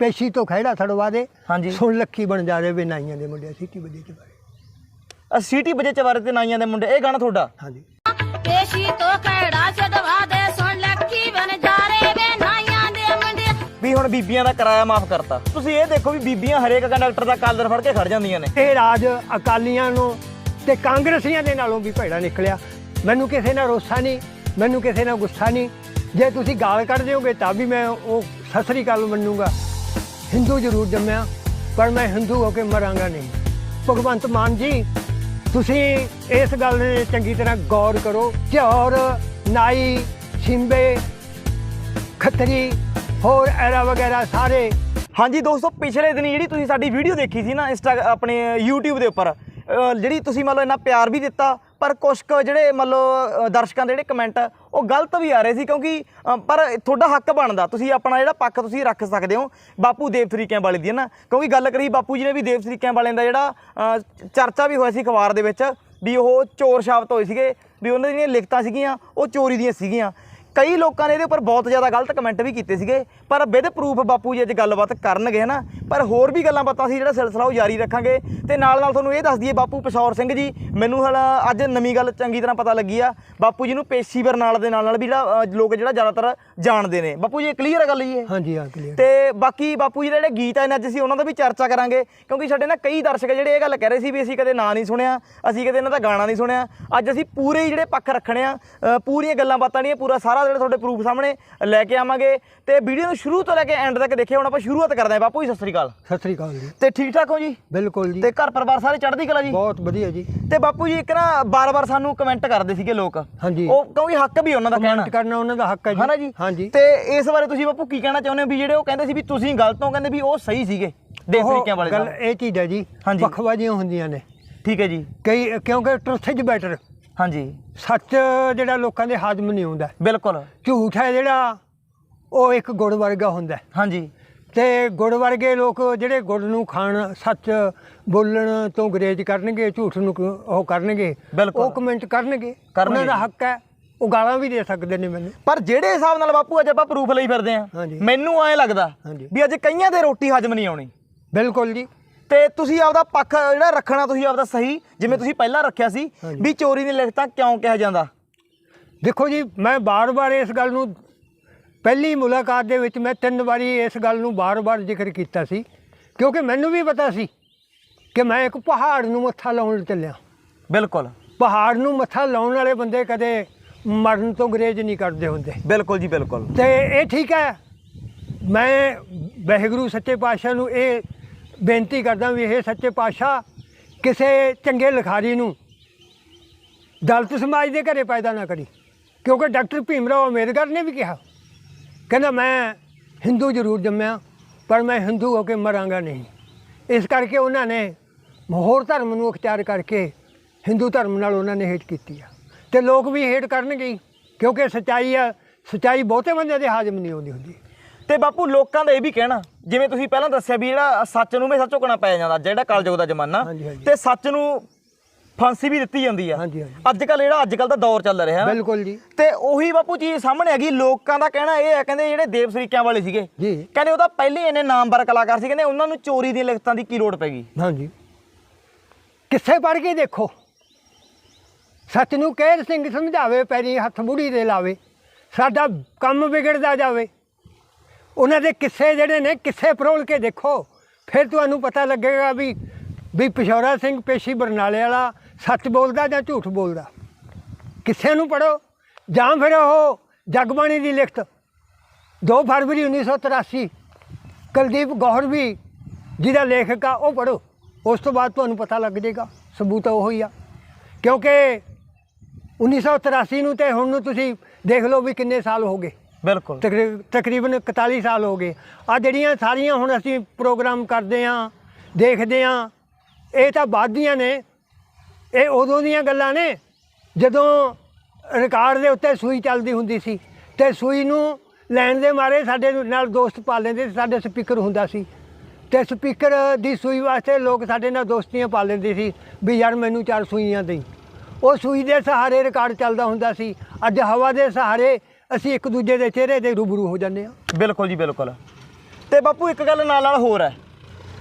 ਪੇਸ਼ੀ ਤੋਂ ਖਹਿੜਾ ਛੜਵਾ ਦੇ। ਹਾਂਜੀ। ਸੁਣ ਲੱਖੀ ਬਣ ਜਾ ਰਹੇ ਵੇ ਨਾਈਆਂ ਦੇ ਮੁੰਡੇ ਸਿੱਟੀ ਵਜੇ ਚ ਬਾਰੇ ਅ, ਸੀਟੀ ਵਜੇ ਚਵਾਰੇ ਤੇ ਨਾਈਆਂ ਦੇ ਮੁੰਡੇ ਇਹ ਗਾਣਾ ਤੁਹਾਡਾ? ਹਾਂਜੀ। ਪੇਸ਼ੀ ਤੋਂ ਖੜਾ ਛਡਵਾ ਦੇ ਸੁਣ ਲੱਖੀ ਬਨ ਜਾ ਰੇ ਵੇ ਨਾਈਆਂ ਦੇ ਮੁੰਡੇ। ਵੀ ਹੁਣ ਬੀਬੀਆਂ ਦਾ ਕਿਰਾਇਆ ਮਾਫ ਕਰਤਾ। ਤੁਸੀਂ ਇਹ ਦੇਖੋ ਵੀ ਬੀਬੀਆਂ ਹਰੇਕ ਕੰਡਕਟਰ ਦਾ ਕਾਲਰ ਫੜ ਕੇ ਖੜ ਜਾਂਦੀਆਂ ਨੇ। ਇਹ ਰਾਜ ਅਕਾਲੀਆਂ ਨੂੰ ਤੇ ਕਾਂਗਰਸੀਆਂ ਦੇ ਨਾਲੋਂ ਵੀ ਭੈੜਾ ਨਿਕਲਿਆ। ਮੈਨੂੰ ਕਿਸੇ ਨਾਲ ਰੋਸਾ ਨਹੀਂ ਮੈਨੂੰ ਕਿਸੇ ਨਾਲ ਗੁੱਸਾ ਨਹੀਂ। ਜੇ ਤੁਸੀਂ ਗਾਲ ਕੱਢ ਦਿਓਗੇ ਤਾਂ ਵੀ ਮੈਂ ਉਹ ਸਸਰੀ ਕਾਲ ਮੰਨੂਗਾ। ਹਿੰਦੂ ਜ਼ਰੂਰ ਜੰਮਿਆ, ਪਰ ਮੈਂ ਹਿੰਦੂ ਹੋ ਕੇ ਮਰਾਂਗਾ ਨਹੀਂ। ਭਗਵੰਤ ਮਾਨ ਜੀ, ਤੁਸੀਂ ਇਸ ਗੱਲ ਤੇ ਚੰਗੀ ਤਰ੍ਹਾਂ ਗੌਰ ਕਰੋ ਝੌਰ ਨਾਈ ਛਿੰਬੇ ਖੱਤਰੀ, ਹੋਰ ਐਰਾ ਵਗੈਰਾ ਸਾਰੇ। ਹਾਂਜੀ ਦੋਸਤੋ, ਪਿਛਲੇ ਦਿਨੀ ਜਿਹੜੀ ਤੁਸੀਂ ਸਾਡੀ ਵੀਡੀਓ ਦੇਖੀ ਸੀ ਨਾ, ਇੰਸਟਾ ਆਪਣੇ YouTube ਦੇ ਉੱਪਰ ਜਿਹੜੀ ਤੁਸੀਂ ਮੰਨ ਲਓ ਇੰਨਾ ਪਿਆਰ ਵੀ ਦਿੱਤਾ ਪਰ ਕੁਛ ਕੁ ਜਿਹੜੇ ਮਤਲਬ ਦਰਸ਼ਕਾਂ ਦੇ ਜਿਹੜੇ ਕਮੈਂਟ ਉਹ ਗਲਤ ਵੀ ਆ ਰਹੇ ਸੀ ਕਿਉਂਕਿ ਪਰ ਤੁਹਾਡਾ ਹੱਕ ਬਣਦਾ। ਤੁਸੀਂ ਆਪਣਾ ਜਿਹੜਾ ਪੱਖ ਤੁਸੀਂ ਰੱਖ ਸਕਦੇ ਹੋ। ਬਾਪੂ ਦੇਵ ਤਰੀਕਿਆਂ ਵਾਲੇ ਦੀ ਹੈ ਨਾ। ਕਿਉਂਕਿ ਗੱਲ ਕਰੀ ਬਾਪੂ ਜੀ ਨੇ ਵੀ ਦੇਵ ਤਰੀਕਿਆਂ ਵਾਲਿਆਂ ਦਾ ਜਿਹੜਾ ਚਰਚਾ ਵੀ ਹੋਇਆ ਸੀ ਅਖਬਾਰ ਦੇ ਵਿੱਚ, ਵੀ ਉਹ ਚੋਰ ਸ਼ਾਬਤ ਹੋਏ ਸੀਗੇ, ਵੀ ਉਹਨਾਂ ਦੀਆਂ ਲਿਖਤਾਂ ਸੀਗੀਆਂ, ਉਹ ਚੋਰੀ ਦੀਆਂ ਸੀਗੀਆਂ। ਕਈ ਲੋਕਾਂ ਨੇ ਇਹਦੇ ਉੱਪਰ ਬਹੁਤ ਜ਼ਿਆਦਾ ਗਲਤ ਕਮੈਂਟ ਵੀ ਕੀਤੇ ਸੀਗੇ ਪਰ ਵਿਦ ਪ੍ਰੂਫ ਬਾਪੂ ਜੀ ਅੱਜ ਗੱਲਬਾਤ ਕਰਨਗੇ ਹਨਾ? ਪਰ ਹੋਰ ਵੀ ਗੱਲਾਂ ਬਾਤਾਂ ਸੀ ਜਿਹੜਾ ਸਿਲਸਿਲਾ ਉਹ ਜਾਰੀ ਰੱਖਾਂਗੇ ਤੇ ਨਾਲ ਨਾਲ ਤੁਹਾਨੂੰ ਇਹ ਦੱਸ ਦਈਏ ਬਾਪੂ ਪਸ਼ੌਰ ਸਿੰਘ ਜੀ ਮੈਨੂੰ ਹਲ ਅੱਜ ਨਵੀਂ ਗੱਲ ਚੰਗੀ ਤਰ੍ਹਾਂ ਪਤਾ ਲੱਗੀ ਆ ਬਾਪੂ ਜੀ ਨੂੰ ਪੇਸ਼ੀ ਬਰਨਾਲ ਦੇ ਨਾਲ ਨਾਲ ਵੀ ਜਿਹੜਾ ਲੋਕ ਜਿਹੜਾ ਜ਼ਿਆਦਾਤਰ ਜਾਣਦੇ ਨੇ। ਬਾਪੂ ਜੀ ਕਲੀਅਰ ਹੈ ਗੱਲ ਇਹ? ਹਾਂਜੀ ਹਾਂ ਕਲੀਅਰ ਤੇ ਬਾਕੀ ਬਾਪੂ ਜੀ ਦੇ ਜਿਹੜੇ ਗੀਤ ਆ ਨੇ ਅੱਜ ਅਸੀਂ ਉਹਨਾਂ ਦਾ ਵੀ ਚਰਚਾ ਕਰਾਂਗੇ ਕਿਉਂਕਿ ਸਾਡੇ ਨਾ ਕਈ ਦਰਸ਼ਕ ਜਿਹੜੇ ਇਹ ਗੱਲ ਕਹਿ ਰਹੇ ਸੀ ਵੀ ਅਸੀਂ ਕਦੇ ਨਾਂ ਨਹੀਂ ਸੁਣਿਆ ਅਸੀਂ ਕਦੇ ਇਹਨਾਂ ਦਾ ਗਾਣਾ ਨਹੀਂ ਸੁਣਿਆ। ਅੱਜ ਅਸੀਂ ਪੂਰੇ ਜਿਹੜੇ ਪੱਖ ਰੱਖਣੇ ਆ ਪੂਰੀਆਂ ਗੱਲਾਂ ਬਾਤਾਂ ਨਹੀਂ ਪੂਰਾ ਸਾਰਾ ਜਿਹੜਾ ਤੁਹਾਡੇ ਪ੍ਰੂਫ ਸਾਹਮਣੇ ਲੈ ਕੇ ਆਵਾਂਗੇ ਤੇ ਵੀਡੀਓ ਨੂੰ ਸ਼ੁਰੂ ਤੋਂ ਲੈ ਕੇ ਐਂਡ ਤੱਕ ਦੇਖਿਓ ਹੁਣ ਆਪਾਂ ਸ਼ੁਰੂਆਤ ਕਰਦੇ ਹਾਂ। ਬਾਪੂ ਜੀ ਸਤਿ ਸ੍ਰੀ ਅਕਾਲ। ਸਤਿ ਸ੍ਰੀ ਅਕਾਲ ਜੀ। ਤੇ ਠੀਕ ਠਾਕ ਹੋ ਜੀ? ਬਿਲਕੁਲ ਜੀ। ਤੇ ਘਰ ਪਰਿਵਾਰ ਸਾਰੇ ਚੜ੍ਹਦੀ ਕਲਾ ਜੀ? ਬਹੁਤ ਵਧੀਆ ਜੀ। ਤੇ ਬਾਪੂ ਜੀ ਇੱਕ ਨਾ ਬਾਰ-ਬਾਰ ਸਾਨੂੰ ਕਮੈਂਟ ਕਰਦੇ ਸੀਗੇ ਲੋਕ। ਹਾਂਜੀ। ਉਹ ਕਿਉਂਕਿ ਹੱਕ ਵੀ ਉਹਨਾਂ ਦਾ ਕਹਿਣਾ? ਕਮੈਂਟ ਕਰਨਾ ਉਹਨਾਂ ਦਾ ਹੱਕ ਹੈ ਜੀ। ਹਨਾ ਜੀ? ਹਾਂਜੀ। ਤੇ ਇਸ ਬਾਰੇ ਤੁਸੀਂ ਬਾਪੂ ਕੀ ਕਹਿਣਾ ਚਾਹੁੰਦੇ ਹੋ? ਵੀ ਜਿਹੜੇ ਉਹ ਕਹਿੰਦੇ ਸੀ ਵੀ ਤੁਸੀਂ ਗਲਤ ਹੋ ਕਹਿੰਦੇ ਵੀ ਉਹ ਸਹੀ ਸੀਗੇ ਦੇਖ ਉਹ ਤਰੀਕਿਆਂ ਵਾਲੇ ਗੱਲ। ਇਹ ਚੀਜ਼ ਹੈ ਜੀ ਹਾਂਜੀ। ਪੱਖਵਾਜੀਆਂ ਹੁੰਦੀਆਂ ਨੇ। ਠੀਕ ਹੈ ਜੀ। ਕਈ ਕਿਉਂਕਿ ਟਰੁੱਥ ਇਜ਼ ਬੈਟਰ ਹਾਂਜੀ ਸੱਚ ਜਿਹੜਾ ਲੋਕਾਂ ਦੇ ਹਾਜ਼ਮ ਨਹੀਂ ਹੁੰਦਾ ਬਿਲਕੁਲ ਝੂਠ ਹੈ ਜਿਹੜਾ ਉਹ ਇੱਕ ਗੁੜ ਵਰਗਾ ਹੁੰਦਾ। ਹਾਂਜੀ ਤੇ ਗੁੜ ਵਰਗੇ ਲੋਕ ਜਿਹੜੇ ਗੁੜ ਨੂੰ ਖਾਣ ਸੱਚ ਬੋਲਣ ਤੋਂ ਗਰੇਜ ਕਰਨਗੇ ਝੂਠ ਨੂੰ ਉਹ ਕਰਨਗੇ। ਉਹ ਕਮੈਂਟ ਕਰਨਗੇ ਉਹਨਾਂ ਦਾ। ਹੱਕ ਹੈ ਉਹ ਗਾਲਾਂ ਵੀ ਦੇ ਸਕਦੇ ਨੇ ਮੈਨੂੰ ਪਰ ਜਿਹੜੇ ਹਿਸਾਬ ਨਾਲ ਬਾਪੂ ਅੱਜ ਆਪਾਂ ਪ੍ਰੂਫ ਲਈ ਫਿਰਦੇ ਆਂ। ਮੈਨੂੰ ਐਂ ਲੱਗਦਾ। ਵੀ ਅੱਜ ਕਈਆਂ ਦੇ ਰੋਟੀ ਹਜਮ ਨਹੀਂ ਆਉਣੀ ਬਿਲਕੁਲ ਜੀ ਤੇ ਤੁਸੀਂ ਆਪਦਾ ਪੱਖ ਜਿਹੜਾ ਰੱਖਣਾ ਤੁਸੀਂ ਆਪਦਾ ਸਹੀ ਜਿਵੇਂ ਤੁਸੀਂ ਪਹਿਲਾਂ ਰੱਖਿਆ ਸੀ। ਵੀ ਚੋਰੀ ਦੀ ਲਿਖਤਾਂ ਕਿਉਂ ਕਿਹਾ ਜਾਂਦਾ? ਦੇਖੋ ਜੀ ਮੈਂ ਬਾਰ-ਬਾਰ ਇਸ ਗੱਲ ਨੂੰ ਪਹਿਲੀ ਮੁਲਾਕਾਤ ਦੇ ਵਿੱਚ ਮੈਂ ਤਿੰਨ ਵਾਰੀ ਇਸ ਗੱਲ ਨੂੰ ਬਾਰ-ਬਾਰ ਜ਼ਿਕਰ ਕੀਤਾ ਸੀ ਕਿਉਂਕਿ ਮੈਨੂੰ ਵੀ ਪਤਾ ਸੀ ਕਿ ਮੈਂ ਇੱਕ ਪਹਾੜ ਨੂੰ ਮੱਥਾ ਲਾਉਣ ਚੱਲਿਆ। ਬਿਲਕੁਲ। ਪਹਾੜ ਨੂੰ ਮੱਥਾ ਲਾਉਣ ਵਾਲੇ ਬੰਦੇ ਕਦੇ ਮਰਨ ਤੋਂ ਗਰੇਜ ਨਹੀਂ ਕਰਦੇ ਹੁੰਦੇ। ਬਿਲਕੁਲ ਜੀ ਬਿਲਕੁਲ। ਤੇ ਇਹ ਠੀਕ ਹੈ ਮੈਂ ਵਾਹਿਗੁਰੂ ਸੱਚੇ ਪਾਤਸ਼ਾਹ ਨੂੰ ਇਹ ਬੇਨਤੀ ਕਰਦਾ ਵੀ ਇਹ ਸੱਚੇ ਪਾਤਸ਼ਾਹ ਕਿਸੇ ਚੰਗੇ ਲਿਖਾਰੀ ਨੂੰ ਦਲਤ ਸਮਾਜ ਦੇ ਘਰੇ ਪੈਦਾ ਨਾ ਕਰੀ। ਕਿਉਂਕਿ ਡਾਕਟਰ ਭੀਮ ਰਾਓ ਅੰਬੇਦਕਰ ਨੇ ਵੀ ਕਿਹਾ, ਕਹਿੰਦਾ, ਮੈਂ ਹਿੰਦੂ ਜ਼ਰੂਰ ਜੰਮਿਆ, ਪਰ ਮੈਂ ਹਿੰਦੂ ਹੋ ਕੇ ਮਰਾਂਗਾ ਨਹੀਂ। ਇਸ ਕਰਕੇ ਉਹਨਾਂ ਨੇ ਹੋਰ ਧਰਮ ਨੂੰ ਅਖਤਿਆਰ ਕਰਕੇ ਹਿੰਦੂ ਧਰਮ ਨਾਲ ਉਹਨਾਂ ਨੇ ਹੇਟ ਕੀਤੀ ਆ। ਤੇ ਲੋਕ ਵੀ ਹੇਟ ਕਰਨਗੇ ਕਿਉਂਕਿ ਸਚਾਈ ਆ, ਸਚਾਈ ਬਹੁਤੇ ਬੰਦੇ ਦੇ ਹਾਜ਼ਮ ਨਹੀਂ ਆਉਂਦੀ ਹੁੰਦੀ। ਤੇ ਬਾਪੂ ਲੋਕਾਂ ਦਾ ਇਹ ਵੀ ਕਹਿਣਾ ਜਿਵੇਂ ਤੁਸੀਂ ਪਹਿਲਾਂ ਦੱਸਿਆ ਵੀ ਜਿਹੜਾ ਸੱਚ ਨੂੰ ਹਮੇਸ਼ਾ ਝੁਕਣਾ ਪੈ ਜਾਂਦਾ ਜਿਹੜਾ ਕਲਯੁਗ ਦਾ ਜ਼ਮਾਨਾ ਹਾਂਜੀ, ਹਾਂਜੀ। ਤੇ ਸੱਚ ਨੂੰ ਫਾਂਸੀ ਵੀ ਦਿੱਤੀ ਜਾਂਦੀ ਆ। ਹਾਂਜੀ, ਹਾਂਜੀ। ਅੱਜ ਕੱਲ ਜਿਹੜਾ ਅੱਜ ਕੱਲ ਦਾ ਦੌਰ ਚੱਲ ਰਿਹਾ। ਬਿਲਕੁਲ ਜੀ। ਤੇ ਉਹੀ ਬਾਪੂ ਚੀਜ਼ ਸਾਹਮਣੇ ਹੈਗੀ ਲੋਕਾਂ ਦਾ ਕਹਿਣਾ ਇਹ ਹੈ ਕਹਿੰਦੇ ਜਿਹੜੇ ਦੇਵ ਸਰੀਕਿਆਂ ਵਾਲੇ ਸੀਗੇ ਜੀ। ਕਹਿੰਦੇ ਉਹ ਤਾਂ ਪਹਿਲੇ ਇੰਨੇ ਨਾਮਵਰ ਕਲਾਕਾਰ ਸੀ ਕਹਿੰਦੇ ਉਹਨਾਂ ਨੂੰ ਚੋਰੀ ਦੀਆਂ ਲਿਖਤਾਂ ਦੀ ਕੀ ਲੋੜ ਪੈ ਗਈ? ਹਾਂਜੀ। ਕਿੱਥੇ ਪੜ ਕੇ ਦੇਖੋ? ਸੱਚ ਨੂੰ ਕਹਿਰ ਸਿੰਘ ਸਮਝਾਵੇ ਪੈਰੀ ਹੱਥ ਬੁੜੀ ਦੇ ਲਾਵੇ ਸਾਡਾ ਕੰਮ ਵਿਗੜਦਾ ਜਾਵੇ। ਉਹਨਾਂ ਦੇ ਕਿੱਸੇ ਜਿਹੜੇ ਨੇ, ਕਿੱਸੇ ਪਰੋਲ ਕੇ ਦੇਖੋ। ਫਿਰ ਤੁਹਾਨੂੰ ਪਤਾ ਲੱਗੇਗਾ ਵੀ ਵੀ ਪਿਸ਼ੌਰਾ ਸਿੰਘ ਪੇਸ਼ੀ ਬਰਨਾਲੇ ਵਾਲਾ ਸੱਚ ਬੋਲਦਾ ਜਾਂ ਝੂਠ ਬੋਲਦਾ। ਕਿੱਸੇ ਨੂੰ ਪੜੋ ਜਾਂ ਫਿਰ ਉਹ ਜਗਬਾਣੀ ਦੀ ਲਿਖਤ। 2 ਫਰਵਰੀ 1983 ਕੁਲਦੀਪ ਗੌਹਰ ਵੀ ਜਿਹਦਾ ਲੇਖਕ ਆ, ਉਹ ਪੜੋ ਉਸ ਤੋਂ ਬਾਅਦ ਤੁਹਾਨੂੰ ਪਤਾ ਲੱਗ ਜਾਏਗਾ ਸਬੂਤ ਉਹ ਹੀ ਆ। ਕਿਉਂਕਿ 1983 ਨੂੰ ਤੇ ਹੁਣ ਨੂੰ ਤੁਸੀਂ ਦੇਖ ਲਓ ਵੀ ਕਿੰਨੇ ਸਾਲ ਹੋ ਗਏ। ਬਿਲਕੁਲ। ਤਕਰੀ- ਤਕਰੀਬਨ 41 ਸਾਲ ਹੋ ਗਏ। ਆ ਜਿਹੜੀਆਂ ਸਾਰੀਆਂ ਹੁਣ ਅਸੀਂ ਪ੍ਰੋਗਰਾਮ ਕਰਦੇ ਆਂ, ਦੇਖਦੇ ਆਂ, ਇਹ ਤਾਂ ਬਾਅਦ ਦੀਆਂ ਨੇ। ਇਹ ਉਦੋਂ ਦੀਆਂ ਗੱਲਾਂ ਨੇ, ਜਦੋਂ ਰਿਕਾਰਡ ਦੇ ਉੱਤੇ ਸੂਈ ਚੱਲਦੀ ਹੁੰਦੀ ਸੀ ਤੇ ਸੂਈ ਨੂੰ ਲੈਣ ਦੇ ਮਾਰੇ ਸਾਡੇ ਨਾਲ ਦੋਸਤ ਪਾ ਲੈਂਦੇ ਸੀ, ਸਾਡੇ ਸਪੀਕਰ ਹੁੰਦਾ ਸੀ। ਤੇ ਸਪੀਕਰ ਦੀ ਸੂਈ ਵਾਸਤੇ ਲੋਕ ਸਾਡੇ ਨਾਲ ਦੋਸਤੀਆਂ ਪਾ ਲੈਂਦੇ ਸੀ ਵੀ ਯਾਰ ਮੈਨੂੰ ਚਾਰ ਸੂਈਆਂ ਦੇਈ। ਉਹ ਸੂਈ ਦੇ ਸਹਾਰੇ ਰਿਕਾਰਡ ਚੱਲਦਾ ਹੁੰਦਾ ਸੀ। ਅੱਜ ਹਵਾ ਦੇ ਸਹਾਰੇ ਅਸੀਂ ਇੱਕ ਦੂਜੇ ਦੇ ਚਿਹਰੇ ਦੇ ਰੂਬਰੂ ਹੋ ਜਾਂਦੇ ਹਾਂ। ਬਿਲਕੁਲ ਜੀ ਬਿਲਕੁਲ। ਤੇ ਬਾਪੂ ਇੱਕ ਗੱਲ ਨਾਲ ਨਾਲ ਹੋਰ ਹੈ।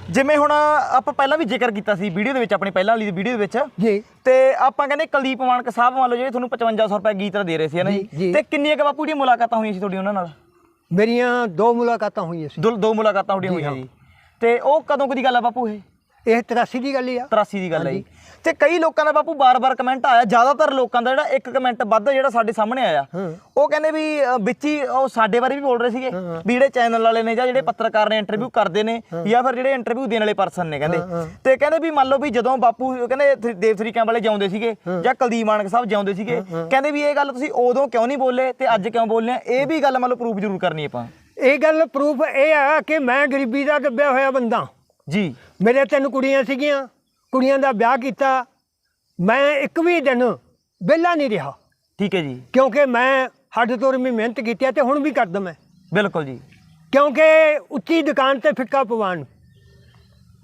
ਜਿਵੇਂ ਹੁਣ ਆਪਾਂ ਪਹਿਲਾਂ ਵੀ ਜ਼ਿਕਰ ਕੀਤਾ ਸੀ ਵੀਡੀਓ ਦੇ ਵਿੱਚ ਆਪਣੀ ਪਹਿਲਾਂ ਵਾਲੀ ਵੀਡੀਓ ਦੇ ਵਿੱਚ। ਜੀ। ਤੇ ਆਪਾਂ ਕਹਿੰਦੇ ਕੁਲਦੀਪ ਮਾਨਕ ਸਾਹਿਬ ਮੰਨ ਲਓ ਜਿਹੜੇ ਤੁਹਾਨੂੰ 5500 ਰੁਪਏ ਗੀਤ ਦੇ ਰਹੇ ਸੀ ਹੈ ਨਾ ਜੀ। ਤੇ ਕਿੰਨੀਆਂ ਕੁ ਬਾਪੂ ਦੀਆਂ ਮੁਲਾਕਾਤਾਂ ਹੋਈਆਂ ਸੀ ਤੁਹਾਡੀ ਉਹਨਾਂ ਨਾਲ? ਮੇਰੀਆਂ ਦੋ ਮੁਲਾਕਾਤਾਂ ਹੋਈਆਂ ਸੀ। ਦੋ ਦੋ ਮੁਲਾਕਾਤਾਂ ਤੁਹਾਡੀਆਂ ਹੋਈਆਂ। ਜੀ ਤੇ ਉਹ ਕਦੋਂ ਕੁ ਦੀ ਗੱਲ ਆ ਬਾਪੂ ਇਹ? ਇਹ 83 ਦੀ ਗੱਲ ਹੀ ਆ। 83 ਦੀ ਗੱਲ ਹੈ ਜੀ। ਤੇ ਕਈ ਲੋਕਾਂ ਦਾ ਬਾਪੂ ਬਾਰ-ਬਾਰ ਕਮੈਂਟ ਆਇਆ ਜ਼ਿਆਦਾਤਰ ਲੋਕਾਂ ਦਾ ਜਿਹੜਾ ਇੱਕ ਕਮੈਂਟ ਵੱਧ ਜਿਹੜਾ ਸਾਡੇ ਸਾਹਮਣੇ ਆਇਆ। ਉਹ ਕਹਿੰਦੇ ਵੀ ਵਿੱਚ ਹੀ ਉਹ ਸਾਡੇ ਬਾਰੇ ਵੀ ਬੋਲ ਰਹੇ ਸੀਗੇ। ਵੀ ਜਿਹੜੇ ਚੈਨਲ ਵਾਲੇ ਨੇ ਜਾਂ ਜਿਹੜੇ ਪੱਤਰਕਾਰ ਨੇ ਇੰਟਰਵਿਊ ਕਰਦੇ ਨੇ ਜਾਂ ਫਿਰ ਜਿਹੜੇ ਇੰਟਰਵਿਊ ਦੇਣ ਵਾਲੇ ਪਰਸਨ ਨੇ ਕਹਿੰਦੇ। ਤੇ ਕਹਿੰਦੇ ਵੀ ਮੰਨ ਲਓ ਵੀ ਜਦੋਂ ਬਾਪੂ ਕਹਿੰਦੇ ਦੇਵ ਤਰੀਕਿਆਂ ਵਾਲੇ ਜਾਉਂਦੇ ਸੀਗੇ ਜਾਂ ਕੁਲਦੀਪ ਮਾਨਕ ਸਾਹਿਬ ਜਾਉਂਦੇ ਸੀਗੇ ਕਹਿੰਦੇ ਵੀ ਇਹ ਗੱਲ ਤੁਸੀਂ ਉਦੋਂ ਕਿਉਂ ਨਹੀਂ ਬੋਲੇ ਤੇ ਅੱਜ ਕਿਉਂ ਬੋਲਨੇ ਆ? ਇਹ ਵੀ ਗੱਲ ਮੰਨ ਲਓ ਪ੍ਰੂਫ ਜ਼ਰੂਰ ਕਰਨੀ ਆਪਾਂ। ਇਹ ਗੱਲ ਪ੍ਰੂਫ ਇਹ ਆ ਕਿ ਮੈਂ ਗਰੀਬੀ ਦਾ ਦੱਬਿਆ ਹੋਇਆ ਬੰਦਾ। ਜੀ। ਮੇਰੇ ਤਿੰਨ ਕੁੜੀਆਂ ਸੀਗੀਆਂ। ਕੁੜੀਆਂ ਦਾ ਵਿਆਹ ਕੀਤਾ। ਮੈਂ ਇੱਕ ਵੀ ਦਿਨ ਵਿਹਲਾ ਨਹੀਂ ਰਿਹਾ। ਠੀਕ ਹੈ ਜੀ। ਕਿਉਂਕਿ ਮੈਂ ਹੱਡ ਤੋਰ ਵੀ ਮਿਹਨਤ ਕੀਤੀ ਹੈ ਤੇ ਹੁਣ ਵੀ ਕਰਦਾ ਮੈਂ। ਬਿਲਕੁਲ ਜੀ। ਕਿਉਂਕਿ ਉੱਚੀ ਦੁਕਾਨ ਤੇ ਫਿੱਕਾ ਪਵਾਨ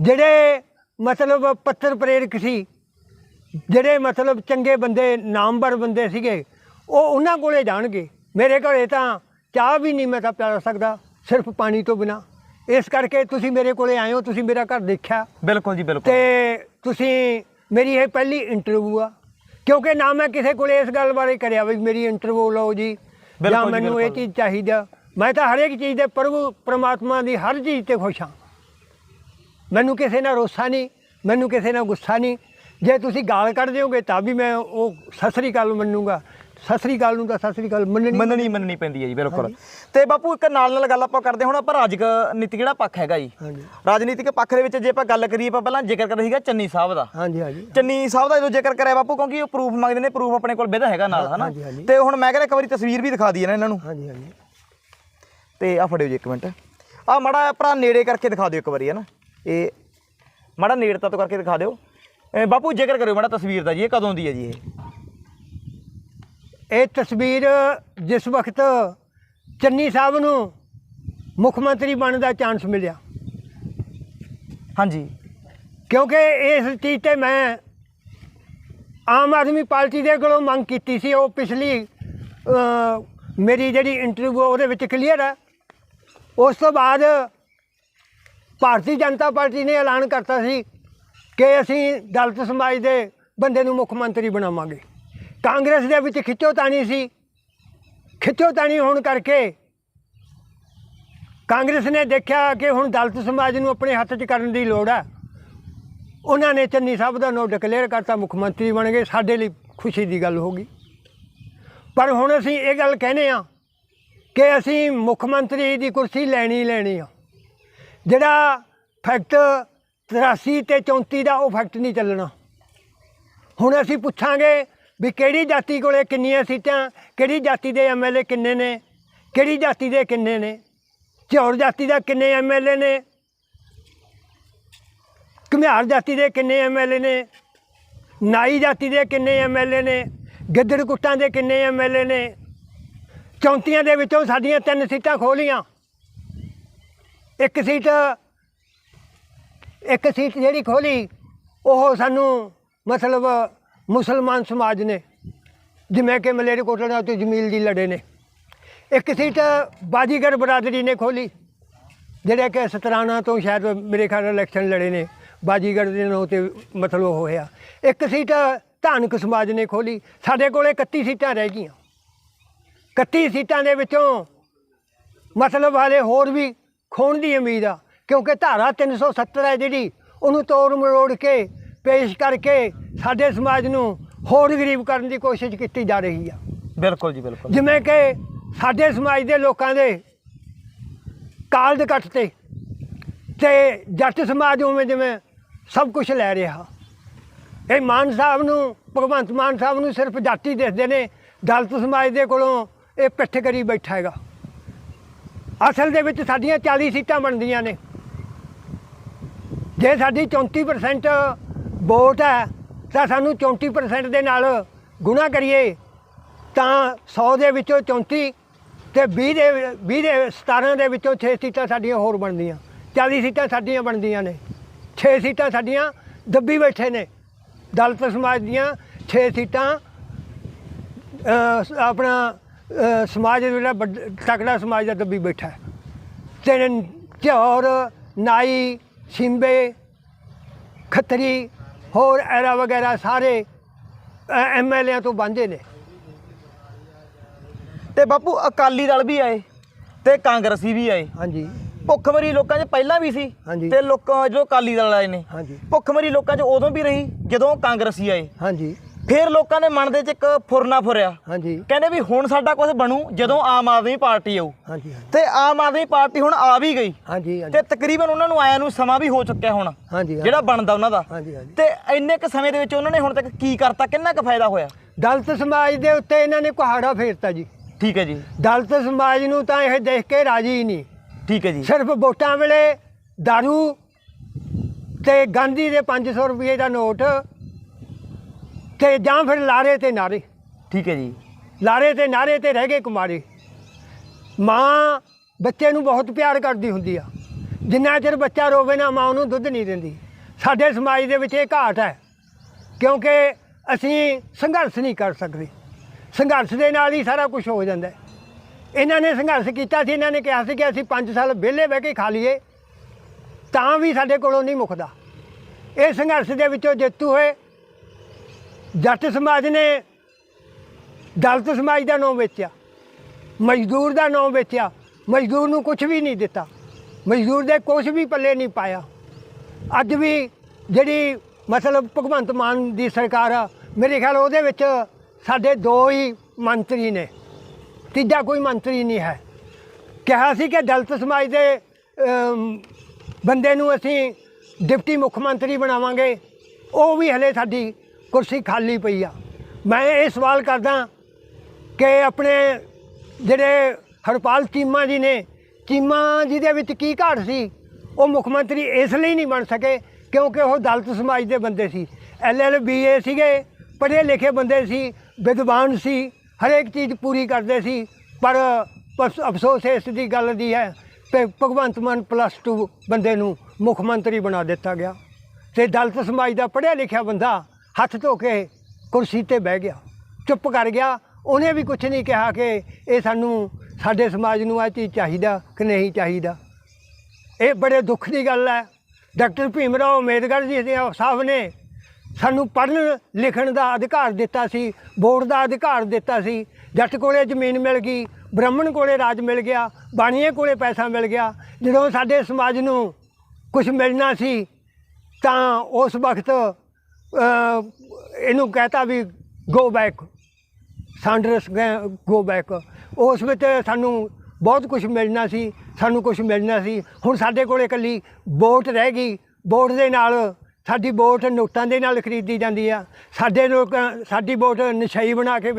ਜਿਹੜੇ ਮਤਲਬ ਪੱਤਰ ਪ੍ਰੇਰਕ ਸੀ ਜਿਹੜੇ ਮਤਲਬ ਚੰਗੇ ਬੰਦੇ ਨਾਮਵਰ ਬੰਦੇ ਸੀਗੇ ਉਹ ਉਹਨਾਂ ਕੋਲੇ ਜਾਣਗੇ। ਮੇਰੇ ਘਰੇ ਤਾਂ ਚਾਹ ਵੀ ਨਹੀਂ ਮੈਂ ਤਾਂ ਪਿਲਾ ਸਕਦਾ ਸਿਰਫ ਪਾਣੀ ਤੋਂ ਬਿਨਾ। ਇਸ ਕਰਕੇ ਤੁਸੀਂ ਮੇਰੇ ਕੋਲੇ ਆਏ ਹੋ ਤੁਸੀਂ ਮੇਰਾ ਘਰ ਦੇਖਿਆ। ਬਿਲਕੁਲ ਜੀ ਬਿਲਕੁਲ। ਤੇ ਤੁਸੀਂ ਮੇਰੀ ਇਹ ਪਹਿਲੀ ਇੰਟਰਵਿਊ ਆ। ਕਿਉਂਕਿ ਨਾ ਮੈਂ ਕਿਸੇ ਕੋਲੇ ਇਸ ਗੱਲ ਬਾਰੇ ਕਰਿਆ ਵੀ ਮੇਰੀ ਇੰਟਰਵਿਊ ਲਓ ਜੀ ਬਿਲਕੁਲ ਜਾਂ ਮੈਨੂੰ ਇਹ ਬਿਲਕੁਲ। ਚੀਜ਼ ਚਾਹੀਦਾ ਮੈਂ ਤਾਂ ਹਰੇਕ ਚੀਜ਼ ਦੇ ਪ੍ਰਭੂ ਪ੍ਰਮਾਤਮਾ ਦੀ ਹਰ ਚੀਜ਼ ਤੇ ਖੁਸ਼ ਹਾਂ। ਮੈਨੂੰ ਕਿਸੇ ਨਾਲ ਰੋਸਾ ਨਹੀਂ ਮੈਨੂੰ ਕਿਸੇ ਨਾਲ ਗੁੱਸਾ ਨਹੀਂ। ਜੇ ਤੁਸੀਂ ਗਾਲ ਕੱਢ ਦਿਓਗੇ ਤਾਂ ਵੀ ਮੈਂ ਉਹ ਸਤਿ ਸ੍ਰੀ ਅਕਾਲ ਮੰਨੂਗਾ। ਸਤਿ ਸ੍ਰੀ ਅਕਾਲ ਨੂੰ ਤਾਂ ਸਤਿ ਸ੍ਰੀ ਅਕਾਲ ਮੰਨਣੀ ਮੰਨਣੀ ਮੰਨਣੀ ਪੈਂਦੀ ਹੈ ਜੀ ਬਿਲਕੁਲ। ਤੇ ਬਾਪੂ ਇੱਕ ਨਾਲ ਨਾਲ ਗੱਲ ਆਪਾਂ ਕਰਦੇ ਹੁਣ ਆਪਾਂ ਰਾਜਨੀਤਿਕ ਜਿਹੜਾ ਪੱਖ ਹੈਗਾ ਜੀ? ਹਾਂਜੀ। ਰਾਜਨੀਤਿਕ ਪੱਖ ਦੇ ਵਿੱਚ ਜੇ ਆਪਾਂ ਗੱਲ ਕਰੀਏ ਆਪਾਂ ਪਹਿਲਾਂ ਜ਼ਿਕਰ ਕਰਦਾ ਸੀਗਾ ਚੰਨੀ ਸਾਹਿਬ ਦਾ। ਹਾਂਜੀ ਹਾਂਜੀ। ਚੰਨੀ ਸਾਹਿਬ ਦਾ ਜਦੋਂ ਜ਼ਿਕਰ ਕਰਿਆ ਬਾਪੂ ਕਿਉਂਕਿ ਉਹ ਪ੍ਰੂਫ ਮੰਗਦੇ ਨੇ ਪ੍ਰੂਫ ਆਪਣੇ ਕੋਲ ਵਿਦਾ ਹੈਗਾ ਨਾਲ ਹਨਾ। ਤੇ ਹੁਣ ਮੈਂ ਕਹਿੰਦਾ ਇੱਕ ਵਾਰੀ ਤਸਵੀਰ ਵੀ ਦਿਖਾ ਦਈਏ ਨਾ ਇਹਨਾਂ ਨੂੰ। ਹਾਂਜੀ ਹਾਂਜੀ। ਤੇ ਆ ਫੜਿਓ ਜੀ ਇੱਕ ਮਿੰਟ। ਆ ਮੜਾ ਭਰਾ ਨੇੜੇ ਕਰਕੇ ਦਿਖਾ ਦਿਓ ਇੱਕ ਵਾਰੀ ਹਨਾ? ਇਹ ਮੜਾ ਨੇੜਤਾ ਤੋਂ ਕਰਕੇ ਦਿਖਾ ਦਿਓ। ਬਾਪੂ ਜ਼ਿਕਰ ਕਰਿਓ ਮੜਾ ਤਸਵੀਰ ਦਾ ਜੀ ਇਹ ਕਦੋਂ ਦੀ ਹੈ ਜੀ ਇਹ? ਇਹ ਤਸਵੀਰ ਜਿਸ ਵਕਤ ਚੰਨੀ ਸਾਹਿਬ ਨੂੰ ਮੁੱਖ ਮੰਤਰੀ ਬਣਨ ਦਾ ਚਾਂਸ ਮਿਲਿਆ। ਹਾਂਜੀ। ਕਿਉਂਕਿ ਇਸ ਚੀਜ਼ ਤੇ ਮੈਂ ਆਮ ਆਦਮੀ ਪਾਰਟੀ ਦੇ ਕੋਲੋਂ ਮੰਗ ਕੀਤੀ ਸੀ। ਉਹ ਪਿਛਲੀ ਮੇਰੀ ਜਿਹੜੀ ਇੰਟਰਵਿਊ ਉਹਦੇ ਵਿੱਚ ਕਲੀਅਰ ਹੈ ਉਸ ਤੋਂ ਬਾਅਦ ਭਾਰਤੀ ਜਨਤਾ ਪਾਰਟੀ ਨੇ ਐਲਾਨ ਕਰਤਾ ਸੀ ਕਿ ਅਸੀਂ ਦਲਿਤ ਸਮਾਜ ਦੇ ਬੰਦੇ ਨੂੰ ਮੁੱਖ ਮੰਤਰੀ ਬਣਾਵਾਂਗੇ। ਕਾਂਗਰਸ ਦੇ ਵਿੱਚ ਖਿੱਚੋਤਾਣੀ ਸੀ। ਖਿੱਚੋਤਾਣੀ ਹੋਣ ਕਰਕੇ ਕਾਂਗਰਸ ਨੇ ਦੇਖਿਆ ਕਿ ਹੁਣ ਦਲਿਤ ਸਮਾਜ ਨੂੰ ਆਪਣੇ ਹੱਥ 'ਚ ਕਰਨ ਦੀ ਲੋੜ ਹੈ ਉਹਨਾਂ ਨੇ ਚੰਨੀ ਸਾਹਿਬ ਦਾ ਨਾਂ ਡਿਕਲੇਅਰ ਕਰਤਾ, ਮੁੱਖ ਮੰਤਰੀ ਬਣ ਗਏ, ਸਾਡੇ ਲਈ ਖੁਸ਼ੀ ਦੀ ਗੱਲ ਹੋ ਗਈ। ਪਰ ਹੁਣ ਅਸੀਂ ਇਹ ਗੱਲ ਕਹਿੰਦੇ ਆ ਕਿ ਅਸੀਂ ਮੁੱਖ ਮੰਤਰੀ ਦੀ ਕੁਰਸੀ ਲੈਣੀ ਲੈਣੀ ਆ। ਜਿਹੜਾ ਫੈਕਟ 83 ਤੇ 34 ਦਾ, ਉਹ ਫੈਕਟ ਨਹੀਂ ਚੱਲਣਾ। ਹੁਣ ਅਸੀਂ ਪੁੱਛਾਂਗੇ ਵੀ ਕਿਹੜੀ ਜਾਤੀ ਕੋਲੇ ਕਿੰਨੀਆਂ ਸੀਟਾਂ, ਕਿਹੜੀ ਜਾਤੀ ਦੇ ਐਮਐਲਏ ਕਿੰਨੇ ਨੇ, ਕਿਹੜੀ ਜਾਤੀ ਦੇ ਕਿੰਨੇ ਨੇ ਝੌਰ ਜਾਤੀ ਦਾ ਕਿੰਨੇ ਐਮਐਲਏ ਨੇ, ਘੁਮਿਆਰ ਜਾਤੀ ਦੇ ਕਿੰਨੇ ਐਮਐਲਏ ਨੇ, ਨਾਈ ਜਾਤੀ ਦੇ ਕਿੰਨੇ ਐਮਐਲਏ ਨੇ, ਗਿੱਦੜ ਕੁੱਟਾਂ ਦੇ ਕਿੰਨੇ ਐਮਐਲਏ ਨੇ, ਚੌਂਤੀਆਂ ਦੇ ਵਿੱਚੋਂ ਸਾਡੀਆਂ ਤਿੰਨ ਸੀਟਾਂ ਖੋਲੀਆਂ। ਇੱਕ ਸੀਟ ਇੱਕ ਸੀਟ ਜਿਹੜੀ ਖੋਲੀ, ਉਹ ਸਾਨੂੰ ਮਤਲਬ ਮੁਸਲਮਾਨ ਸਮਾਜ ਨੇ, ਜਿਵੇਂ ਕਿ ਮਲੇਰਕੋਟਲਾ ਤੋਂ ਜਮੀਲ ਦੀ ਲੜੇ ਨੇ। ਇੱਕ ਸੀਟ ਬਾਜੀਗਰ ਬਰਾਦਰੀ ਨੇ ਖੋਲੀ, ਜਿਹੜੇ ਕਿ ਸਤਰਾਣਾ ਤੋਂ ਸ਼ਾਇਦ ਮੇਰੇ ਖਿਆਲ ਨਾਲ ਇਲੈਕਸ਼ਨ ਲੜੇ ਨੇ, ਬਾਜੀਗਰ ਦੇ ਨਾਂ ਤੇ ਮਤਲਬ ਉਹ ਹੋਇਆ। ਇੱਕ ਸੀਟ ਧਾਨਕ ਸਮਾਜ ਨੇ ਖੋਲੀ, ਸਾਡੇ ਕੋਲੇ 31 ਸੀਟਾਂ ਰਹਿ ਗਈਆਂ। 31 ਸੀਟਾਂ ਦੇ ਵਿੱਚੋਂ ਮਤਲਬ ਹਾਲੇ ਹੋਰ ਵੀ ਖੋਣ ਦੀ ਉਮੀਦ ਆ, ਕਿਉਂਕਿ ਧਾਰਾ 370 ਹੈ ਜਿਹੜੀ, ਉਹਨੂੰ ਤੋੜ ਮਰੋੜ ਕੇ, ਪੇਸ਼ ਕਰਕੇ ਸਾਡੇ ਸਮਾਜ ਨੂੰ ਹੋਰ ਗਰੀਬ ਕਰਨ ਦੀ ਕੋਸ਼ਿਸ਼ ਕੀਤੀ ਜਾ ਰਹੀ ਆ। ਬਿਲਕੁਲ ਜੀ ਬਿਲਕੁਲ। ਜਿਵੇਂ ਕਿ ਸਾਡੇ ਸਮਾਜ ਦੇ ਲੋਕਾਂ ਦੇ ਕਾਲਦ ਕੱਟ ਤੇ ਤੇ ਜੱਟ ਸਮਾਜ ਉਵੇਂ ਜਿਵੇਂ ਸਭ ਕੁਝ ਲੈ ਰਿਹਾ। ਇਹ ਮਾਨ ਸਾਹਿਬ ਨੂੰ ਭਗਵੰਤ ਮਾਨ ਸਾਹਿਬ ਨੂੰ ਸਿਰਫ ਜਾਤੀ ਦਿਸਦੇ ਨੇ ਦਲਿਤ ਸਮਾਜ ਦੇ ਕੋਲੋਂ ਇਹ ਪਿੱਠ ਕਰੀ ਬੈਠਾ ਹੈਗਾ। ਅਸਲ ਦੇ ਵਿੱਚ ਸਾਡੀਆਂ 40 ਸੀਟਾਂ ਬਣਦੀਆਂ ਨੇ। ਜੇ ਸਾਡੀ 34% ਵੋਟ ਹੈ ਤਾਂ ਸਾਨੂੰ 34% ਦੇ ਨਾਲ ਗੁਣਾ ਕਰੀਏ, ਤਾਂ 100 ਦੇ ਵਿੱਚੋਂ 34 ਤੇ 20 ਦੇ 20 ਦੇ 17 ਦੇ ਵਿੱਚੋਂ 6 ਸੀਟਾਂ ਸਾਡੀਆਂ ਹੋਰ ਬਣਦੀਆਂ 40 ਸੀਟਾਂ ਸਾਡੀਆਂ ਬਣਦੀਆਂ ਨੇ 6 ਸੀਟਾਂ ਸਾਡੀਆਂ ਦੱਬੀ ਬੈਠੇ ਨੇ। ਦਲਤ ਸਮਾਜ ਦੀਆਂ 6 ਸੀਟਾਂ ਆਪਣਾ ਸਮਾਜ ਜਿਹੜਾ ਵੱਡ- ਤਕੜਾ ਸਮਾਜ ਦਾ ਦੱਬੀ ਬੈਠਾ ਹੈ। ਤੇ ਝੌਰ ਨਾਈ, ਸਿੰਬੇ, ਖੱਤਰੀ ਹੋਰ ਐਰਾ ਵਗੈਰਾ ਸਾਰੇ ਐਮਐਲਏ ਤੋਂ ਬੰਦੇ ਨੇ। ਤੇ ਬਾਪੂ ਅਕਾਲੀ ਦਲ ਵੀ ਆਏ ਤੇ ਕਾਂਗਰਸੀ ਵੀ ਆਏ। ਹਾਂਜੀ। ਭੁੱਖਮਰੀ ਲੋਕਾਂ 'ਚ ਪਹਿਲਾਂ ਵੀ ਸੀ। ਤੇ ਲੋਕਾਂ ਜਦੋਂ ਅਕਾਲੀ ਦਲ ਆਏ ਨੇ। ਹਾਂਜੀ। ਭੁੱਖਮਰੀ ਲੋਕਾਂ 'ਚ ਉਦੋਂ ਵੀ ਰਹੀ ਜਦੋਂ ਕਾਂਗਰਸੀ ਆਏ। ਹਾਂਜੀ। ਫਿਰ ਲੋਕਾਂ ਦੇ ਮਨ ਦੇ 'ਚ ਇੱਕ ਫੁਰਨਾ ਫੁਰਿਆ। ਹਾਂਜੀ। ਕਹਿੰਦੇ ਵੀ ਹੁਣ ਸਾਡਾ ਕੁਝ ਬਣੂ ਜਦੋਂ ਆਮ ਆਦਮੀ ਪਾਰਟੀ ਆਊ। ਹਾਂਜੀ ਤੇ ਆਮ ਆਦਮੀ ਪਾਰਟੀ ਹੁਣ ਆ ਵੀ ਗਈ। ਹਾਂਜੀ ਹਾਂਜੀ। ਤੇ ਤਕਰੀਬਨ ਉਹਨਾਂ ਨੂੰ ਆਇਆ ਨੂੰ ਸਮਾਂ ਵੀ ਹੋ ਚੁੱਕਿਆ ਹੁਣ ਹਾਂਜੀ ਜਿਹੜਾ ਬਣਦਾ ਉਹਨਾਂ ਦਾ। ਹਾਂਜੀ ਹਾਂਜੀ। ਤੇ ਇੰਨੇ ਕ ਸਮੇਂ ਦੇ ਵਿੱਚ ਉਹਨਾਂ ਨੇ ਹੁਣ ਤੱਕ ਕੀ ਕਰਤਾ ਕਿੰਨਾ ਕੁ ਫਾਇਦਾ ਹੋਇਆ? ਦਲਿਤ ਸਮਾਜ ਦੇ ਉੱਤੇ ਇਹਨਾਂ ਨੇ ਕੁਹਾੜਾ ਫੇਰਤਾ ਜੀ। ਠੀਕ ਹੈ ਜੀ। ਦਲਿਤ ਸਮਾਜ ਨੂੰ ਤਾਂ ਇਹ ਦੇਖ ਕੇ ਰਾਜੀ ਹੀ ਨਹੀਂ। ਠੀਕ ਹੈ ਜੀ। ਸਿਰਫ ਵੋਟਾਂ ਵੇਲੇ दारू ਤੇ ਗਾਂਧੀ ਦੇ 500 ਰੁਪਏ ਦਾ ਨੋਟ ਤੇ ਜਾਂ ਫਿਰ ਲਾਰੇ ਤੇ ਨਾਰੇ, ਠੀਕ ਹੈ ਜੀ। ਲਾਰੇ ਤੇ ਨਾਰੇ ਤੇ ਰਹਿ ਗਏ ਕੁਮਾਰੇ। ਮਾਂ ਬੱਚੇ ਨੂੰ ਬਹੁਤ ਪਿਆਰ ਕਰਦੀ ਹੁੰਦੀ ਆ। ਜਿੰਨਾ ਚਿਰ ਬੱਚਾ ਰੋਵੇ ਨਾ ਮਾਂ ਉਹਨੂੰ ਦੁੱਧ ਨਹੀਂ ਦਿੰਦੀ। ਸਾਡੇ ਸਮਾਜ ਦੇ ਵਿੱਚ ਇਹ ਘਾਟ ਹੈ, ਕਿਉਂਕਿ ਅਸੀਂ ਸੰਘਰਸ਼ ਨਹੀਂ ਕਰ ਸਕਦੇ। ਸੰਘਰਸ਼ ਦੇ ਨਾਲ ਹੀ ਸਾਰਾ ਕੁਝ ਹੋ ਜਾਂਦਾ ਇਹਨਾਂ ਨੇ ਸੰਘਰਸ਼ ਕੀਤਾ ਸੀ, ਇਹਨਾਂ ਨੇ ਕਿਹਾ ਸੀ ਕਿ ਅਸੀਂ 5 ਸਾਲ ਵਿਹਲੇ ਬਹਿ ਕੇ ਖਾ ਲਈਏ, ਤਾਂ ਵੀ ਸਾਡੇ ਕੋਲੋਂ ਨਹੀਂ ਮੁੱਕਦਾ। ਇਹ ਸੰਘਰਸ਼ ਦੇ ਵਿੱਚੋਂ ਜੇਤੂ ਹੋਏ ਜੱਟ ਸਮਾਜ ਨੇ ਦਲਿਤ ਸਮਾਜ ਦਾ ਨਾਮ ਵੇਚਿਆ, ਮਜ਼ਦੂਰ ਦਾ ਨਾਮ ਵੇਚਿਆ, ਮਜ਼ਦੂਰ ਨੂੰ ਕੁਝ ਵੀ ਨਹੀਂ ਦਿੱਤਾ, ਮਜ਼ਦੂਰ ਦੇ ਕੁਝ ਵੀ ਪੱਲੇ ਨਹੀਂ ਪਾਇਆ। ਅੱਜ ਵੀ ਜਿਹੜੀ ਮਤਲਬ ਭਗਵੰਤ ਮਾਨ ਦੀ ਸਰਕਾਰ ਆ, ਮੇਰੇ ਖਿਆਲ ਉਹਦੇ ਵਿੱਚ ਸਾਡੇ ਦੋ ਹੀ ਮੰਤਰੀ ਨੇ, ਤੀਜਾ ਕੋਈ ਮੰਤਰੀ ਨਹੀਂ ਹੈ। ਕਿਹਾ ਸੀ ਕਿ ਦਲਿਤ ਸਮਾਜ ਦੇ ਬੰਦੇ ਨੂੰ ਅਸੀਂ ਡਿਪਟੀ ਮੁੱਖ ਮੰਤਰੀ ਬਣਾਵਾਂਗੇ, ਉਹ ਵੀ ਹਲੇ ਸਾਡੀ ਕੁਰਸੀ ਖਾਲੀ ਪਈ ਆ। ਮੈਂ ਇਹ ਸਵਾਲ ਕਰਦਾ ਕਿ ਆਪਣੇ ਜਿਹੜੇ ਹਰਪਾਲ ਚੀਮਾ ਜੀ ਨੇ, ਚੀਮਾ ਜੀ ਦੇ ਵਿੱਚ ਕੀ ਘਾਟ ਸੀ? ਉਹ ਮੁੱਖ ਮੰਤਰੀ ਇਸ ਲਈ ਨਹੀਂ ਬਣ ਸਕੇ ਕਿਉਂਕਿ ਉਹ ਦਲਿਤ ਸਮਾਜ ਦੇ ਬੰਦੇ ਸੀ। ਐਲ ਬੀਏ ਸੀਗੇ, ਪੜ੍ਹੇ ਲਿਖੇ ਬੰਦੇ ਸੀ, ਵਿਦਵਾਨ ਸੀ, ਹਰੇਕ ਚੀਜ਼ ਪੂਰੀ ਕਰਦੇ ਸੀ, ਪਰ ਅਫਸੋਸ ਇਸ ਦੀ ਗੱਲ ਦੀ ਹੈ ਕਿ ਭਗਵੰਤ ਮਾਨ ਪਲੱਸ 2 ਬੰਦੇ ਨੂੰ ਮੁੱਖ ਮੰਤਰੀ ਬਣਾ ਦਿੱਤਾ ਗਿਆ। ਤੇ ਦਲਿਤ ਸਮਾਜ ਦਾ ਪੜ੍ਹਿਆ ਲਿਖਿਆ ਬੰਦਾ ਹੱਥ ਧੋ ਕੇ ਕੁਰਸੀ ਤੇ ਬਹਿ ਗਿਆ, ਚੁੱਪ ਕਰ ਗਿਆ। ਉਹਨੇ ਵੀ ਕੁਝ ਨਹੀਂ ਕਿਹਾ ਕਿ ਇਹ ਸਾਨੂੰ, ਸਾਡੇ ਸਮਾਜ ਨੂੰ ਇਹ ਚੀਜ਼ ਚਾਹੀਦਾ ਕਿ ਨਹੀਂ ਚਾਹੀਦਾ। ਇਹ ਬੜੇ ਦੁੱਖ ਦੀ ਗੱਲ ਹੈ। ਡਾਕਟਰ ਭੀਮ ਰਾਓ ਅੰਬੇਦਕਰ ਜੀ ਦੇ ਸਾਹਿਬ ਨੇ ਸਾਨੂੰ ਪੜ੍ਹਨ, ਲਿਖਣ ਦਾ ਅਧਿਕਾਰ ਦਿੱਤਾ ਸੀ ਵੋਟ ਦਾ ਅਧਿਕਾਰ ਦਿੱਤਾ ਸੀ। ਜੱਟ ਕੋਲੇ ਜ਼ਮੀਨ ਮਿਲ ਗਈ, ਬ੍ਰਾਹਮਣ ਕੋਲੇ ਰਾਜ ਮਿਲ ਗਿਆ ਬਾਣੀਏ ਕੋਲੇ ਪੈਸਾ ਮਿਲ ਗਿਆ। ਜਦੋਂ ਸਾਡੇ ਸਮਾਜ ਨੂੰ ਕੁਝ ਮਿਲਣਾ ਸੀ, ਤਾਂ ਉਸ ਵਕਤ ਇਹਨੂੰ ਕਹਤਾ ਵੀ go back Saunders go back ਉਸ ਵਿੱਚ ਸਾਨੂੰ ਬਹੁਤ ਕੁਝ ਮਿਲਣਾ ਸੀ, ਸਾਨੂੰ ਕੁਝ ਮਿਲਣਾ ਸੀ। ਹੁਣ ਸਾਡੇ ਕੋਲ ਇਕੱਲੀ ਵੋਟ ਰਹਿ ਗਈ। ਵੋਟ ਦੇ ਨਾਲ ਸਾਡੀ ਵੋਟ ਨੋਟਾਂ ਦੇ ਨਾਲ ਖਰੀਦੀ ਜਾਂਦੀ ਆ। ਸਾਡੇ ਲੋਕ, ਸਾਡੀ ਵੋਟ ਨਸ਼ਈ ਬਣਾ ਕੇ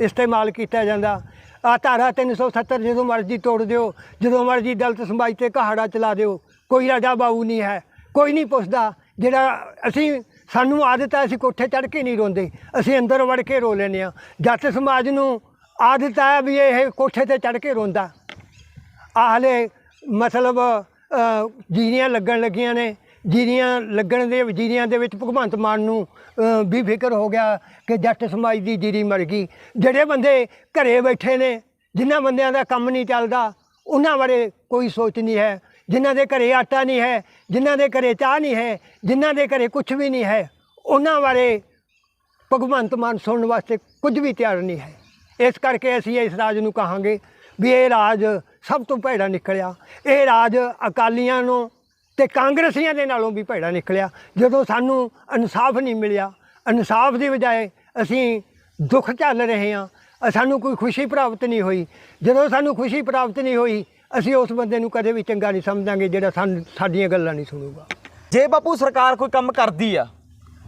ਇਸਤੇਮਾਲ ਕੀਤਾ ਜਾਂਦਾ। ਆ ਧਾਰਾ 370 ਜਦੋਂ ਮਰਜ਼ੀ ਤੋੜ ਦਿਓ, ਜਦੋਂ ਮਰਜ਼ੀ ਦਲਤ ਸਮਾਜ ਤੇ ਕਹਾੜਾ ਚਲਾ ਦਿਓ, ਕੋਈ ਰਾਜਾ ਬਾਊ ਨਹੀਂ ਹੈ, ਕੋਈ ਨਹੀਂ ਪੁੱਛਦਾ। ਜਿਹੜਾ ਅਸੀਂ ਸਾਨੂੰ ਆਦਤ ਹੈ ਅਸੀਂ ਕੋਠੇ ਚੜ੍ਹ ਕੇ ਨਹੀਂ ਰੋਂਦੇ, ਅਸੀਂ ਅੰਦਰ ਵੜ ਕੇ ਰੋ ਲੈਂਦੇ ਆ ਜੱਟ ਸਮਾਜ ਨੂੰ ਆਦਤ ਹੈ ਵੀ ਇਹ ਕੋਠੇ ਤੇ ਚੜ੍ਹ ਕੇ ਰੋਂਦਾ। ਆਹਲੇ ਮਤਲਬ ਜੀਰੀਆਂ ਲੱਗਣ ਲੱਗੀਆਂ ਨੇ। ਜੀਰੀਆਂ ਲੱਗਣ ਦੇ, ਜੀਰੀਆਂ ਦੇ ਵਿੱਚ ਭਗਵੰਤ ਮਾਨ ਨੂੰ ਵੀ ਫਿਕਰ ਹੋ ਗਿਆ ਕਿ ਜੱਟ ਸਮਾਜ ਦੀ ਜੀਰੀ ਮਰ ਗਈ। ਜਿਹੜੇ ਬੰਦੇ ਘਰੇ ਬੈਠੇ ਨੇ, ਜਿਨ੍ਹਾਂ ਬੰਦਿਆਂ ਦਾ ਕੰਮ ਨਹੀਂ ਚੱਲਦਾ, ਉਹਨਾਂ ਬਾਰੇ ਕੋਈ ਸੋਚ ਨਹੀਂ ਹੈ। ਜਿਨ੍ਹਾਂ ਦੇ ਘਰੇ ਆਟਾ ਨਹੀਂ ਹੈ ਜਿਨ੍ਹਾਂ ਦੇ ਘਰੇ ਚਾਹ ਨਹੀਂ ਹੈ, ਜਿਨ੍ਹਾਂ ਦੇ ਘਰੇ ਕੁਝ ਵੀ ਨਹੀਂ ਹੈ, ਉਹਨਾਂ ਬਾਰੇ ਭਗਵੰਤ ਮਾਨ ਸੁਣਨ ਵਾਸਤੇ ਕੁਝ ਵੀ ਤਿਆਰ ਨਹੀਂ ਹੈ। ਇਸ ਕਰਕੇ ਅਸੀਂ ਇਸ ਰਾਜ ਨੂੰ ਕਹਾਂਗੇ ਵੀ ਇਹ ਰਾਜ ਸਭ ਤੋਂ ਭੈੜਾ ਨਿਕਲਿਆ। ਇਹ ਰਾਜ ਅਕਾਲੀਆਂ ਨੂੰ ਤੇ ਕਾਂਗਰਸੀਆਂ ਦੇ ਨਾਲੋਂ ਵੀ ਭੈੜਾ ਨਿਕਲਿਆ। ਜਦੋਂ ਸਾਨੂੰ ਇਨਸਾਫ ਨਹੀਂ ਮਿਲਿਆ, ਇਨਸਾਫ ਦੀ ਬਜਾਏ ਅਸੀਂ ਦੁੱਖ ਝੱਲ ਰਹੇ ਹਾਂ, ਸਾਨੂੰ ਕੋਈ ਖੁਸ਼ੀ ਪ੍ਰਾਪਤ ਨਹੀਂ ਹੋਈ। ਜਦੋਂ ਸਾਨੂੰ ਖੁਸ਼ੀ ਪ੍ਰਾਪਤ ਨਹੀਂ ਹੋਈ ਅਸੀਂ ਉਸ ਬੰਦੇ ਨੂੰ ਕਦੇ ਵੀ ਚੰਗਾ ਨਹੀਂ ਸਮਝਾਂਗੇ ਜਿਹੜਾ ਸਾਨੂੰ ਸਾਡੀਆਂ ਗੱਲਾਂ ਨਹੀਂ ਸੁਣੂਗਾ। ਜੇ ਬਾਪੂ ਸਰਕਾਰ ਕੋਈ ਕੰਮ ਕਰਦੀ ਆ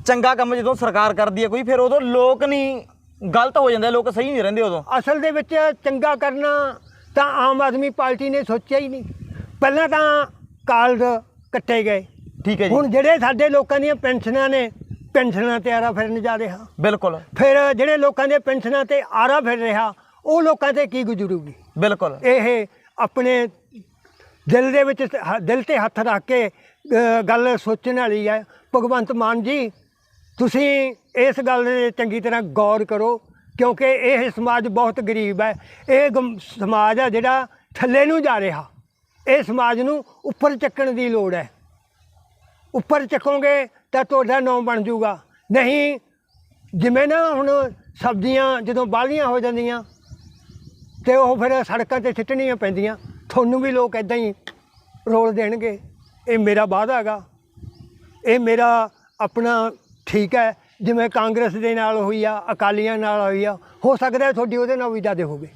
ਚੰਗਾ ਕੰਮ ਜਦੋਂ ਸਰਕਾਰ ਕਰਦੀ ਆ ਕੋਈ ਫਿਰ ਉਦੋਂ ਲੋਕ ਨਹੀਂ ਗਲਤ ਹੋ ਜਾਂਦੇ ਲੋਕ ਸਹੀ ਨਹੀਂ ਰਹਿੰਦੇ ਉਦੋਂ। ਅਸਲ ਦੇ ਵਿੱਚ ਚੰਗਾ ਕਰਨਾ ਤਾਂ ਆਮ ਆਦਮੀ ਪਾਰਟੀ ਨੇ ਸੋਚਿਆ ਹੀ ਨਹੀਂ। ਪਹਿਲਾਂ ਤਾਂ ਕਾਲਜ ਕੱਟੇ ਗਏ। ਠੀਕ ਹੈ ਜੀ। ਹੁਣ ਜਿਹੜੇ ਸਾਡੇ ਲੋਕਾਂ ਦੀਆਂ ਪੈਨਸ਼ਨਾਂ ਨੇ ਪੈਨਸ਼ਨਾਂ ਤੇ ਆਰਾ ਫਿਰਨ ਜਾ ਰਿਹਾ। ਬਿਲਕੁਲ। ਫਿਰ ਜਿਹੜੇ ਲੋਕਾਂ ਦੇ ਪੈਨਸ਼ਨਾਂ ਤੇ ਆਰਾ ਫਿਰ ਰਿਹਾ ਉਹ ਲੋਕਾਂ ਤੇ ਕੀ ਗੁਜ਼ਰੂਗੀ? ਬਿਲਕੁਲ। ਇਹ ਆਪਣੇ ਦਿਲ ਦੇ ਵਿੱਚ ਹ- ਦਿਲ ਤੇ ਹੱਥ ਰੱਖ ਕੇ ਅ, ਗੱਲ ਸੋਚਣ ਵਾਲੀ ਹੈ ਭਗਵੰਤ ਮਾਨ ਜੀ ਤੁਸੀਂ ਇਸ ਗੱਲ ਦੇ ਚੰਗੀ ਤਰ੍ਹਾਂ ਗੌਰ ਕਰੋ ਕਿਉਂਕਿ ਇਹ ਸਮਾਜ ਬਹੁਤ ਗਰੀਬ ਹੈ। ਇਹ ਗਮ- ਸਮਾਜ ਹੈ ਜਿਹੜਾ ਥੱਲੇ ਨੂੰ ਜਾ ਰਿਹਾ। ਇਹ ਸਮਾਜ ਨੂੰ ਉੱਪਰ ਚੱਕਣ ਦੀ ਲੋੜ ਹੈ। ਉੱਪਰ ਚੱਕੋਗੇ ਤਾਂ ਤੁਹਾਡਾ ਨਾਮ ਬਣ ਜਾਊਗਾ। ਨਹੀਂ ਜਿਵੇਂ ਨਾ ਹੁਣ ਸਬਜ਼ੀਆਂ ਜਦੋਂ ਬਾਹਲੀਆਂ ਹੋ ਜਾਂਦੀਆਂ ਤੇ ਉਹ ਫਿਰ ਸੜਕਾਂ ਤੇ ਸਿੱਟਣੀਆਂ ਪੈਂਦੀਆਂ। ਤੁਹਾਨੂੰ ਵੀ ਲੋਕ ਇਦਾਂ ਹੀ ਰੋਲ ਦੇਣਗੇ। ਇਹ ਮੇਰਾ ਵਾਅਦਾ ਹੈਗਾ। ਇਹ ਮੇਰਾ ਆਪਣਾ ਠੀਕ ਹੈ। ਜਿਵੇਂ ਕਾਂਗਰਸ ਦੇ ਨਾਲ ਹੋਈ ਆ ਅਕਾਲੀਆਂ ਨਾਲ ਹੋਈ ਆ ਹੋ ਸਕਦਾ ਤੁਹਾਡੀ ਉਹਦੇ ਨਾਲ ਵੀ ਜ਼ਿਆਦਾ ਹੋਵੇ।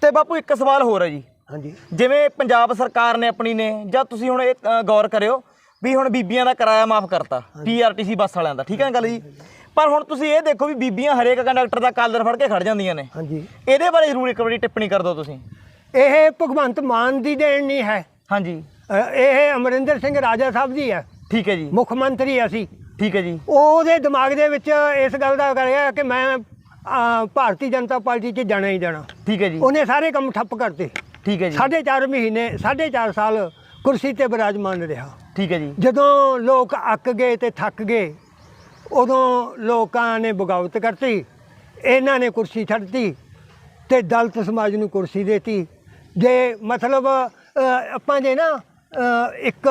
ਤੇ ਬਾਪੂ ਇੱਕ ਸਵਾਲ ਹੋਰ ਹੈ ਜੀ। ਹਾਂਜੀ। ਜਿਵੇਂ ਪੰਜਾਬ ਸਰਕਾਰ ਨੇ ਆਪਣੀ ਨੇ ਜਾਂ ਤੁਸੀਂ ਹੁਣ ਇਹ ਗੌਰ ਕਰਿਓ ਵੀ ਹੁਣ ਬੀਬੀਆਂ ਦਾ ਕਿਰਾਇਆ ਮਾਫ ਕਰਤਾ ਪੀਆਰਟੀਸੀ ਬੱਸ ਵਾਲਿਆਂ ਦਾ ਠੀਕ ਹੈ ਗੱਲ ਜੀ? ਪਰ ਹੁਣ ਤੁਸੀਂ ਇਹ ਦੇਖੋ ਵੀ ਬੀਬੀਆਂ ਹਰੇਕ ਕੰਡਕਟਰ ਦਾ ਕਾਲਰ ਫੜ ਕੇ ਖੜ ਜਾਂਦੀਆਂ ਨੇ। ਹਾਂਜੀ। ਇਹਦੇ ਬਾਰੇ ਜ਼ਰੂਰ ਇੱਕ ਵਾਰੀ ਟਿੱਪਣੀ ਕਰ ਦਿਓ ਤੁਸੀਂ। ਇਹ ਭਗਵੰਤ ਮਾਨ ਦੀ ਦੇਣ ਨਹੀਂ ਹੈ। ਹਾਂਜੀ। ਇਹ ਅਮਰਿੰਦਰ ਸਿੰਘ ਰਾਜਾ ਸਾਹਿਬ ਦੀ ਹੈ। ਠੀਕ ਹੈ ਜੀ। ਮੁੱਖ ਮੰਤਰੀ ਅਸੀਂ। ਠੀਕ ਹੈ ਜੀ। ਉਹਦੇ ਦਿਮਾਗ ਦੇ ਵਿੱਚ ਇਸ ਗੱਲ ਦਾ ਕਰਿਆ ਕਿ ਮੈਂ ਭਾਰਤੀ ਜਨਤਾ ਪਾਰਟੀ 'ਚ ਜਾਣਾ ਹੀ ਜਾਣਾ। ਠੀਕ ਹੈ ਜੀ। ਉਹਨੇ ਸਾਰੇ ਕੰਮ ਠੱਪ ਕਰਤੇ। ਠੀਕ ਹੈ ਜੀ। ਸਾਢੇ ਚਾਰ ਮਹੀਨੇ ਸਾਢੇ ਚਾਰ ਸਾਲ ਕੁਰਸੀ ਤੇ ਬਿਰਾਜਮਾਨ ਰਿਹਾ। ਠੀਕ ਹੈ ਜੀ। ਜਦੋਂ ਲੋਕ ਅੱਕ ਗਏ ਤੇ ਥੱਕ ਗਏ ਉਦੋਂ ਲੋਕਾਂ ਨੇ ਬਗਾਵਤ ਕਰਤੀ, ਇਹਨਾਂ ਨੇ ਕੁਰਸੀ ਛੱਡਤੀ ਤੇ ਦਲਤ ਸਮਾਜ ਨੂੰ ਕੁਰਸੀ ਦੇਤੀ। ਜੇ ਮਤਲਬ ਆਪਾਂ ਜੇ ਨਾ ਇੱਕ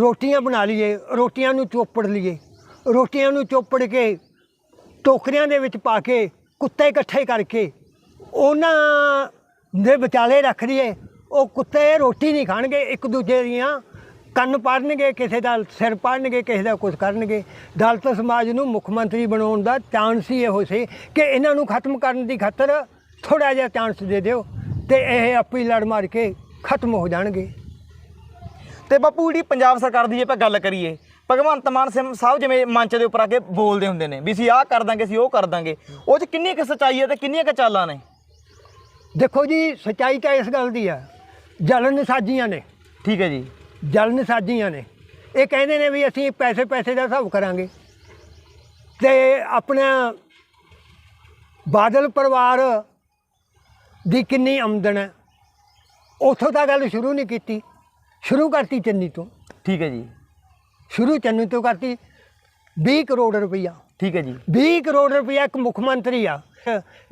ਰੋਟੀਆਂ ਬਣਾ ਲਈਏ, ਰੋਟੀਆਂ ਨੂੰ ਚੋਪੜ ਲਈਏ, ਰੋਟੀਆਂ ਨੂੰ ਚੋਪੜ ਕੇ, ਟੋਕਰੀਆਂ ਦੇ ਵਿੱਚ ਪਾ ਕੇ, ਕੁੱਤੇ ਇਕੱਠੇ ਕਰਕੇ, ਉਹਨਾਂ ਦੇ ਵਿਚਾਲੇ ਰੱਖ ਲਈਏ ਉਹ ਕੁੱਤੇ ਰੋਟੀ ਨਹੀਂ ਖਾਣਗੇ, ਇੱਕ ਦੂਜੇ ਦੀਆਂ ਕੰਨ ਪਾੜਨਗੇ ਕਿਸੇ ਦਾ ਸਿਰ ਪਾੜਨਗੇ ਕਿਸੇ ਦਾ ਕੁਝ ਕਰਨਗੇ। ਦਲਿਤ ਸਮਾਜ ਨੂੰ ਮੁੱਖ ਮੰਤਰੀ ਬਣਾਉਣ ਦਾ ਚਾਂਸ ਹੀ ਇਹੋ ਸੀ ਕਿ ਇਹਨਾਂ ਨੂੰ ਖਤਮ ਕਰਨ ਦੀ ਖਾਤਰ ਥੋੜਾ ਜਿਹਾ ਚਾਂਸ ਦੇ ਦਿਓ ਤੇ ਇਹ ਆਪੇ ਲੜ ਮਾਰ ਕੇ ਖਤਮ ਹੋ ਜਾਣਗੇ। ਤੇ ਬਾਪੂ ਜਿਹੜੀ ਪੰਜਾਬ ਸਰਕਾਰ ਦੀ ਜੇ ਆਪਾਂ ਗੱਲ ਕਰੀਏ ਭਗਵੰਤ ਮਾਨ ਸਿੰਘ ਸਾਹਿਬ ਜਿਵੇਂ ਮੰਚ ਦੇ ਉੱਪਰ ਆ ਕੇ ਬੋਲਦੇ ਹੁੰਦੇ ਨੇ ਵੀ ਅਸੀਂ ਆਹ ਕਰ ਦਾਂਗੇ ਅਸੀਂ ਉਹ ਕਰ ਦਾਂਗੇ। ਉਹ 'ਚ ਕਿੰਨੀ ਕੁ ਸੱਚਾਈ ਹੈ ਤੇ ਕਿੰਨੀਆਂ ਕੁ ਚਾਲਾਂ ਨੇ? ਦੇਖੋ ਜੀ ਸਚਾਈ ਤਾਂ ਇਸ ਗੱਲ ਦੀ ਹੈ ਜਲਨ ਸਾਜੀਆਂ ਨੇ। ਠੀਕ ਹੈ ਜੀ। ਜਲਨ ਸਾਜੀਆਂ ਨੇ। ਇਹ ਕਹਿੰਦੇ ਨੇ ਵੀ ਅਸੀਂ ਪੈਸੇ ਪੈਸੇ ਦਾ ਹਿਸਾਬ ਕਰਾਂਗੇ। ਤੇ ਆਪਣਾ ਬਾਦਲ ਪਰਿਵਾਰ ਦੀ ਕਿੰਨੀ ਆਮਦਨ ਹੈ ਉਥੋਂ ਤਾਂ ਗੱਲ ਸ਼ੁਰੂ ਨਹੀਂ ਕੀਤੀ। ਸ਼ੁਰੂ ਕਰਤੀ ਚੰਨੀ ਤੋਂ। ਠੀਕ ਹੈ ਜੀ। ਸ਼ੁਰੂ ਚੰਨੀ ਤੋਂ ਕਰਤੀ। 20 ਕਰੋੜ ਰੁਪਈਆ। ਠੀਕ ਹੈ ਜੀ। 20 ਕਰੋੜ ਰੁਪਈਆ ਇੱਕ ਮੁੱਖ ਮੰਤਰੀ ਆ।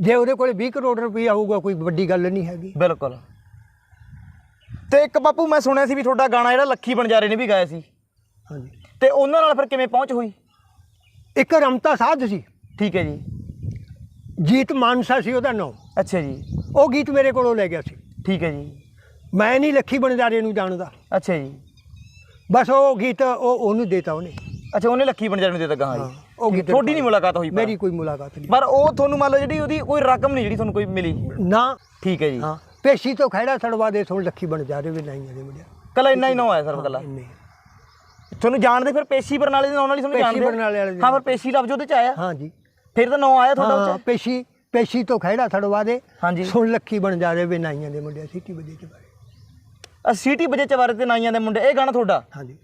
ਜੇ ਉਹਦੇ ਕੋਲ 20 ਕਰੋੜ ਰੁਪਈਆ ਹੋਊਗਾ ਕੋਈ ਵੱਡੀ ਗੱਲ ਨਹੀਂ ਹੈਗੀ। ਬਿਲਕੁਲ। ਤੇ ਇੱਕ ਬਾਪੂ ਮੈਂ ਸੁਣਿਆ ਸੀ ਵੀ ਤੁਹਾਡਾ ਗਾਣਾ ਜਿਹੜਾ ਲੱਖੀ ਬਣਜਾਰੇ ਨੇ ਵੀ ਗਾਇਆ ਸੀ। ਹਾਂਜੀ। ਤੇ ਉਹਨਾਂ ਨਾਲ ਫਿਰ ਕਿਵੇਂ ਪਹੁੰਚ ਹੋਈ? ਇੱਕ ਰਮਤਾ ਸਾਧ ਸੀ। ਠੀਕ ਹੈ ਜੀ। ਜੀਤ ਮਾਨਸਾ ਸੀ ਉਹਦਾ ਨਾਮ। ਅੱਛਾ ਜੀ। ਉਹ ਗੀਤ ਮੇਰੇ ਕੋਲੋਂ ਲੈ ਗਿਆ ਸੀ। ਠੀਕ ਹੈ ਜੀ। ਮੈਂ ਨਹੀਂ ਲੱਖੀ ਬਣਜਾਰੇ ਨੂੰ ਜਾਣਦਾ। ਅੱਛਾ ਜੀ। ਬਸ ਉਹ ਗੀਤ ਉਹ ਉਹਨੂੰ ਦੇਤਾ ਉਹਨੇ। ਅੱਛਾ ਉਹਨੇ ਲੱਖੀ ਬਣਜਾਰੇ ਨੂੰ ਦੇ ਦਿੱਤਾ ਗਾਹਾਂ ਹਾਂ, ਜੀ ਉਹ ਗੀਤ ਤੁਹਾਡੀ ਨਹੀਂ ਮੁਲਾਕਾਤ ਹੋਈ ਪਰ? ਮੇਰੀ ਕੋਈ ਮੁਲਾਕਾਤ ਨਹੀਂ। ਪਰ ਉਹ ਤੁਹਾਨੂੰ ਮੰਨ ਲਓ ਜਿਹੜੀ ਉਹਦੀ ਕੋਈ ਰਕਮ ਨਹੀਂ ਜਿਹੜੀ ਤੁਹਾਨੂੰ ਕੋਈ ਮਿਲੀ। ਨਾ। ਠੀਕ ਹੈ ਜੀ। ਹਾਂ। ਪੇਸ਼ੀ ਤੋਂ ਖੜਾ ਛੜਵਾ ਦੇ ਸੁਣ ਲੱਖੀ ਬਣਜਾਰੇ ਵੀ ਨਹੀਂ ਆਦੇ ਮੁੰਡਿਆ। ਕੱਲਾ ਇੰਨਾ ਹੀ ਨਾ ਆਇਆ ਸਰ ਕੱਲਾ। ਇੰਨੇ। ਤੁਹਾਨੂੰ ਜਾਣਦੇ ਫਿਰ ਪੇਸ਼ੀ ਬਰਨਾਲੇ ਦੇ ਨਾਂ ਨਾਲ ਹੀ ਤੁਹਾਨੂੰ ਪੇਸ਼ੀ ਜਾਣਦੇ ਆ? ਬਰਨਾਲੇ ਵਾਲੇ ਹਾਂ ਫਿਰ ਪੇਸ਼ੀ ਲਫ਼ਜ਼ ਉਹਦੇ ਚ ਆਇਆ। ਹਾਂ ਜੀ। ਫਿਰ ਤਾਂ ਨਾਂ ਆਇਆ ਤੁਹਾਡਾ ਉੱਚ। ਪੇਸ਼ੀ ਪੇਸ਼ੀ ਤੋਂ ਖੜਾ ਛੜਵਾ ਦੇ। ਹਾਂਜੀ। ਸੁਣ ਲੱਖੀ ਬਣਜਾਰੇ ਵੀ ਨਾਈਆਂ ਦੇ ਮੁੰਡਿਆ ਸਿੱਟੀ ਵਜੇ ਚ ਬਾਰੇ। ਸੀਟੀ ਵਜੇ ਚਵਾਰੇ ਤੇ ਨਾਈਆਂ ਦੇ ਮੁੰਡੇ ਇਹ ਗਾਣਾ ਤੁਹਾਡਾ। ਹਾਂਜੀ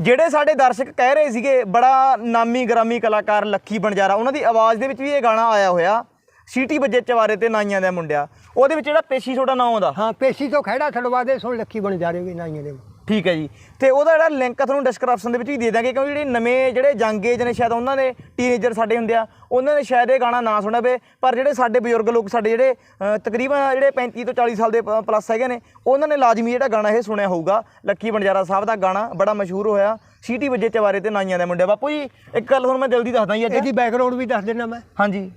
ਜਿਹੜੇ ਸਾਡੇ ਦਰਸ਼ਕ ਕਹਿ ਰਹੇ ਸੀਗੇ ਬੜਾ ਨਾਮੀ ਗ੍ਰਾਮੀ ਕਲਾਕਾਰ ਲੱਖੀ ਬਣਜਾਰਾ ਉਹਨਾਂ ਦੀ ਆਵਾਜ਼ ਦੇ ਵਿੱਚ ਵੀ ਇਹ ਗਾਣਾ ਆਇਆ ਹੋਇਆ। ਸੀਟੀ ਵਜੇ ਚਵਾਰੇ ਤੇ ਨਾਈਆਂ ਦੇ ਮੁੰਡਿਆ। ਉਹਦੇ ਵਿੱਚ ਜਿਹੜਾ ਪੇਸ਼ੀ ਤੁਹਾਡਾ ਨਾਂ ਆਉਂਦਾ ਹਾਂ ਪੇਸ਼ੀ ਤੋਂ ਖੜਾ ਛੜਵਾ ਦੇ ਸੁਣ ਲੱਖੀ ਬਣਜਾਰੇ ਵੀ ਨਾਈਆਂ ਦੇ। ਠੀਕ ਹੈ ਜੀ। ਤੇ ਉਹਦਾ ਜਿਹੜਾ ਲਿੰਕ ਤੁਹਾਨੂੰ ਡਿਸਕ੍ਰਿਪਸ਼ਨ ਦੇ ਵਿੱਚ ਵੀ ਦੇ ਦਾਂਗੇ ਕਿਉਂਕਿ ਜਿਹੜੇ ਨਵੇਂ ਜਿਹੜੇ ਯੰਗ ਏਜ ਨੇ ਸ਼ਾਇਦ ਉਹਨਾਂ ਦੇ ਟੀਨੇਜਰ ਸਾਡੇ ਹੁੰਦੇ ਆ ਉਹਨਾਂ ਨੇ ਸ਼ਾਇਦ ਇਹ ਗਾਣਾ ਨਾ ਸੁਣਿਆ ਵੇ ਪਰ ਜਿਹੜੇ ਸਾਡੇ ਬਜ਼ੁਰਗ ਲੋਕ ਸਾਡੇ ਜਿਹੜੇ ਤਕਰੀਬਨ ਜਿਹੜੇ 35 ਤੋਂ 40 ਸਾਲ ਦੇ ਪਲੱਸ ਹੈਗੇ ਨੇ ਉਹਨਾਂ ਨੇ ਲਾਜ਼ਮੀ ਜਿਹੜਾ ਗਾਣਾ ਇਹ ਸੁਣਿਆ ਹੋਊਗਾ ਲੱਕੀ ਬਣਜਾਰਾ ਸਾਹਿਬ ਦਾ ਗਾਣਾ ਬੜਾ ਮਸ਼ਹੂਰ ਹੋਇਆ ਸੀਟੀ ਵਜੇ ਚਵਾਰੇ ਤੇ ਨਾਈਆਂ ਦੇ ਮੁੰਡੇ ਬਾਪੂ ਜੀ ਇੱਕ ਗੱਲ ਤੁਹਾਨੂੰ ਮੈਂ ਦਿਲ ਦੀ ਦੱਸਦਾ ਜੀ ਅੱਜ। ਇਹਦੀ ਬੈਕਗ੍ਰਾਉਂਡ ਵੀ ਦੱਸ ਦੇਣਾ ਮੈਂ। ਹਾਂਜੀ।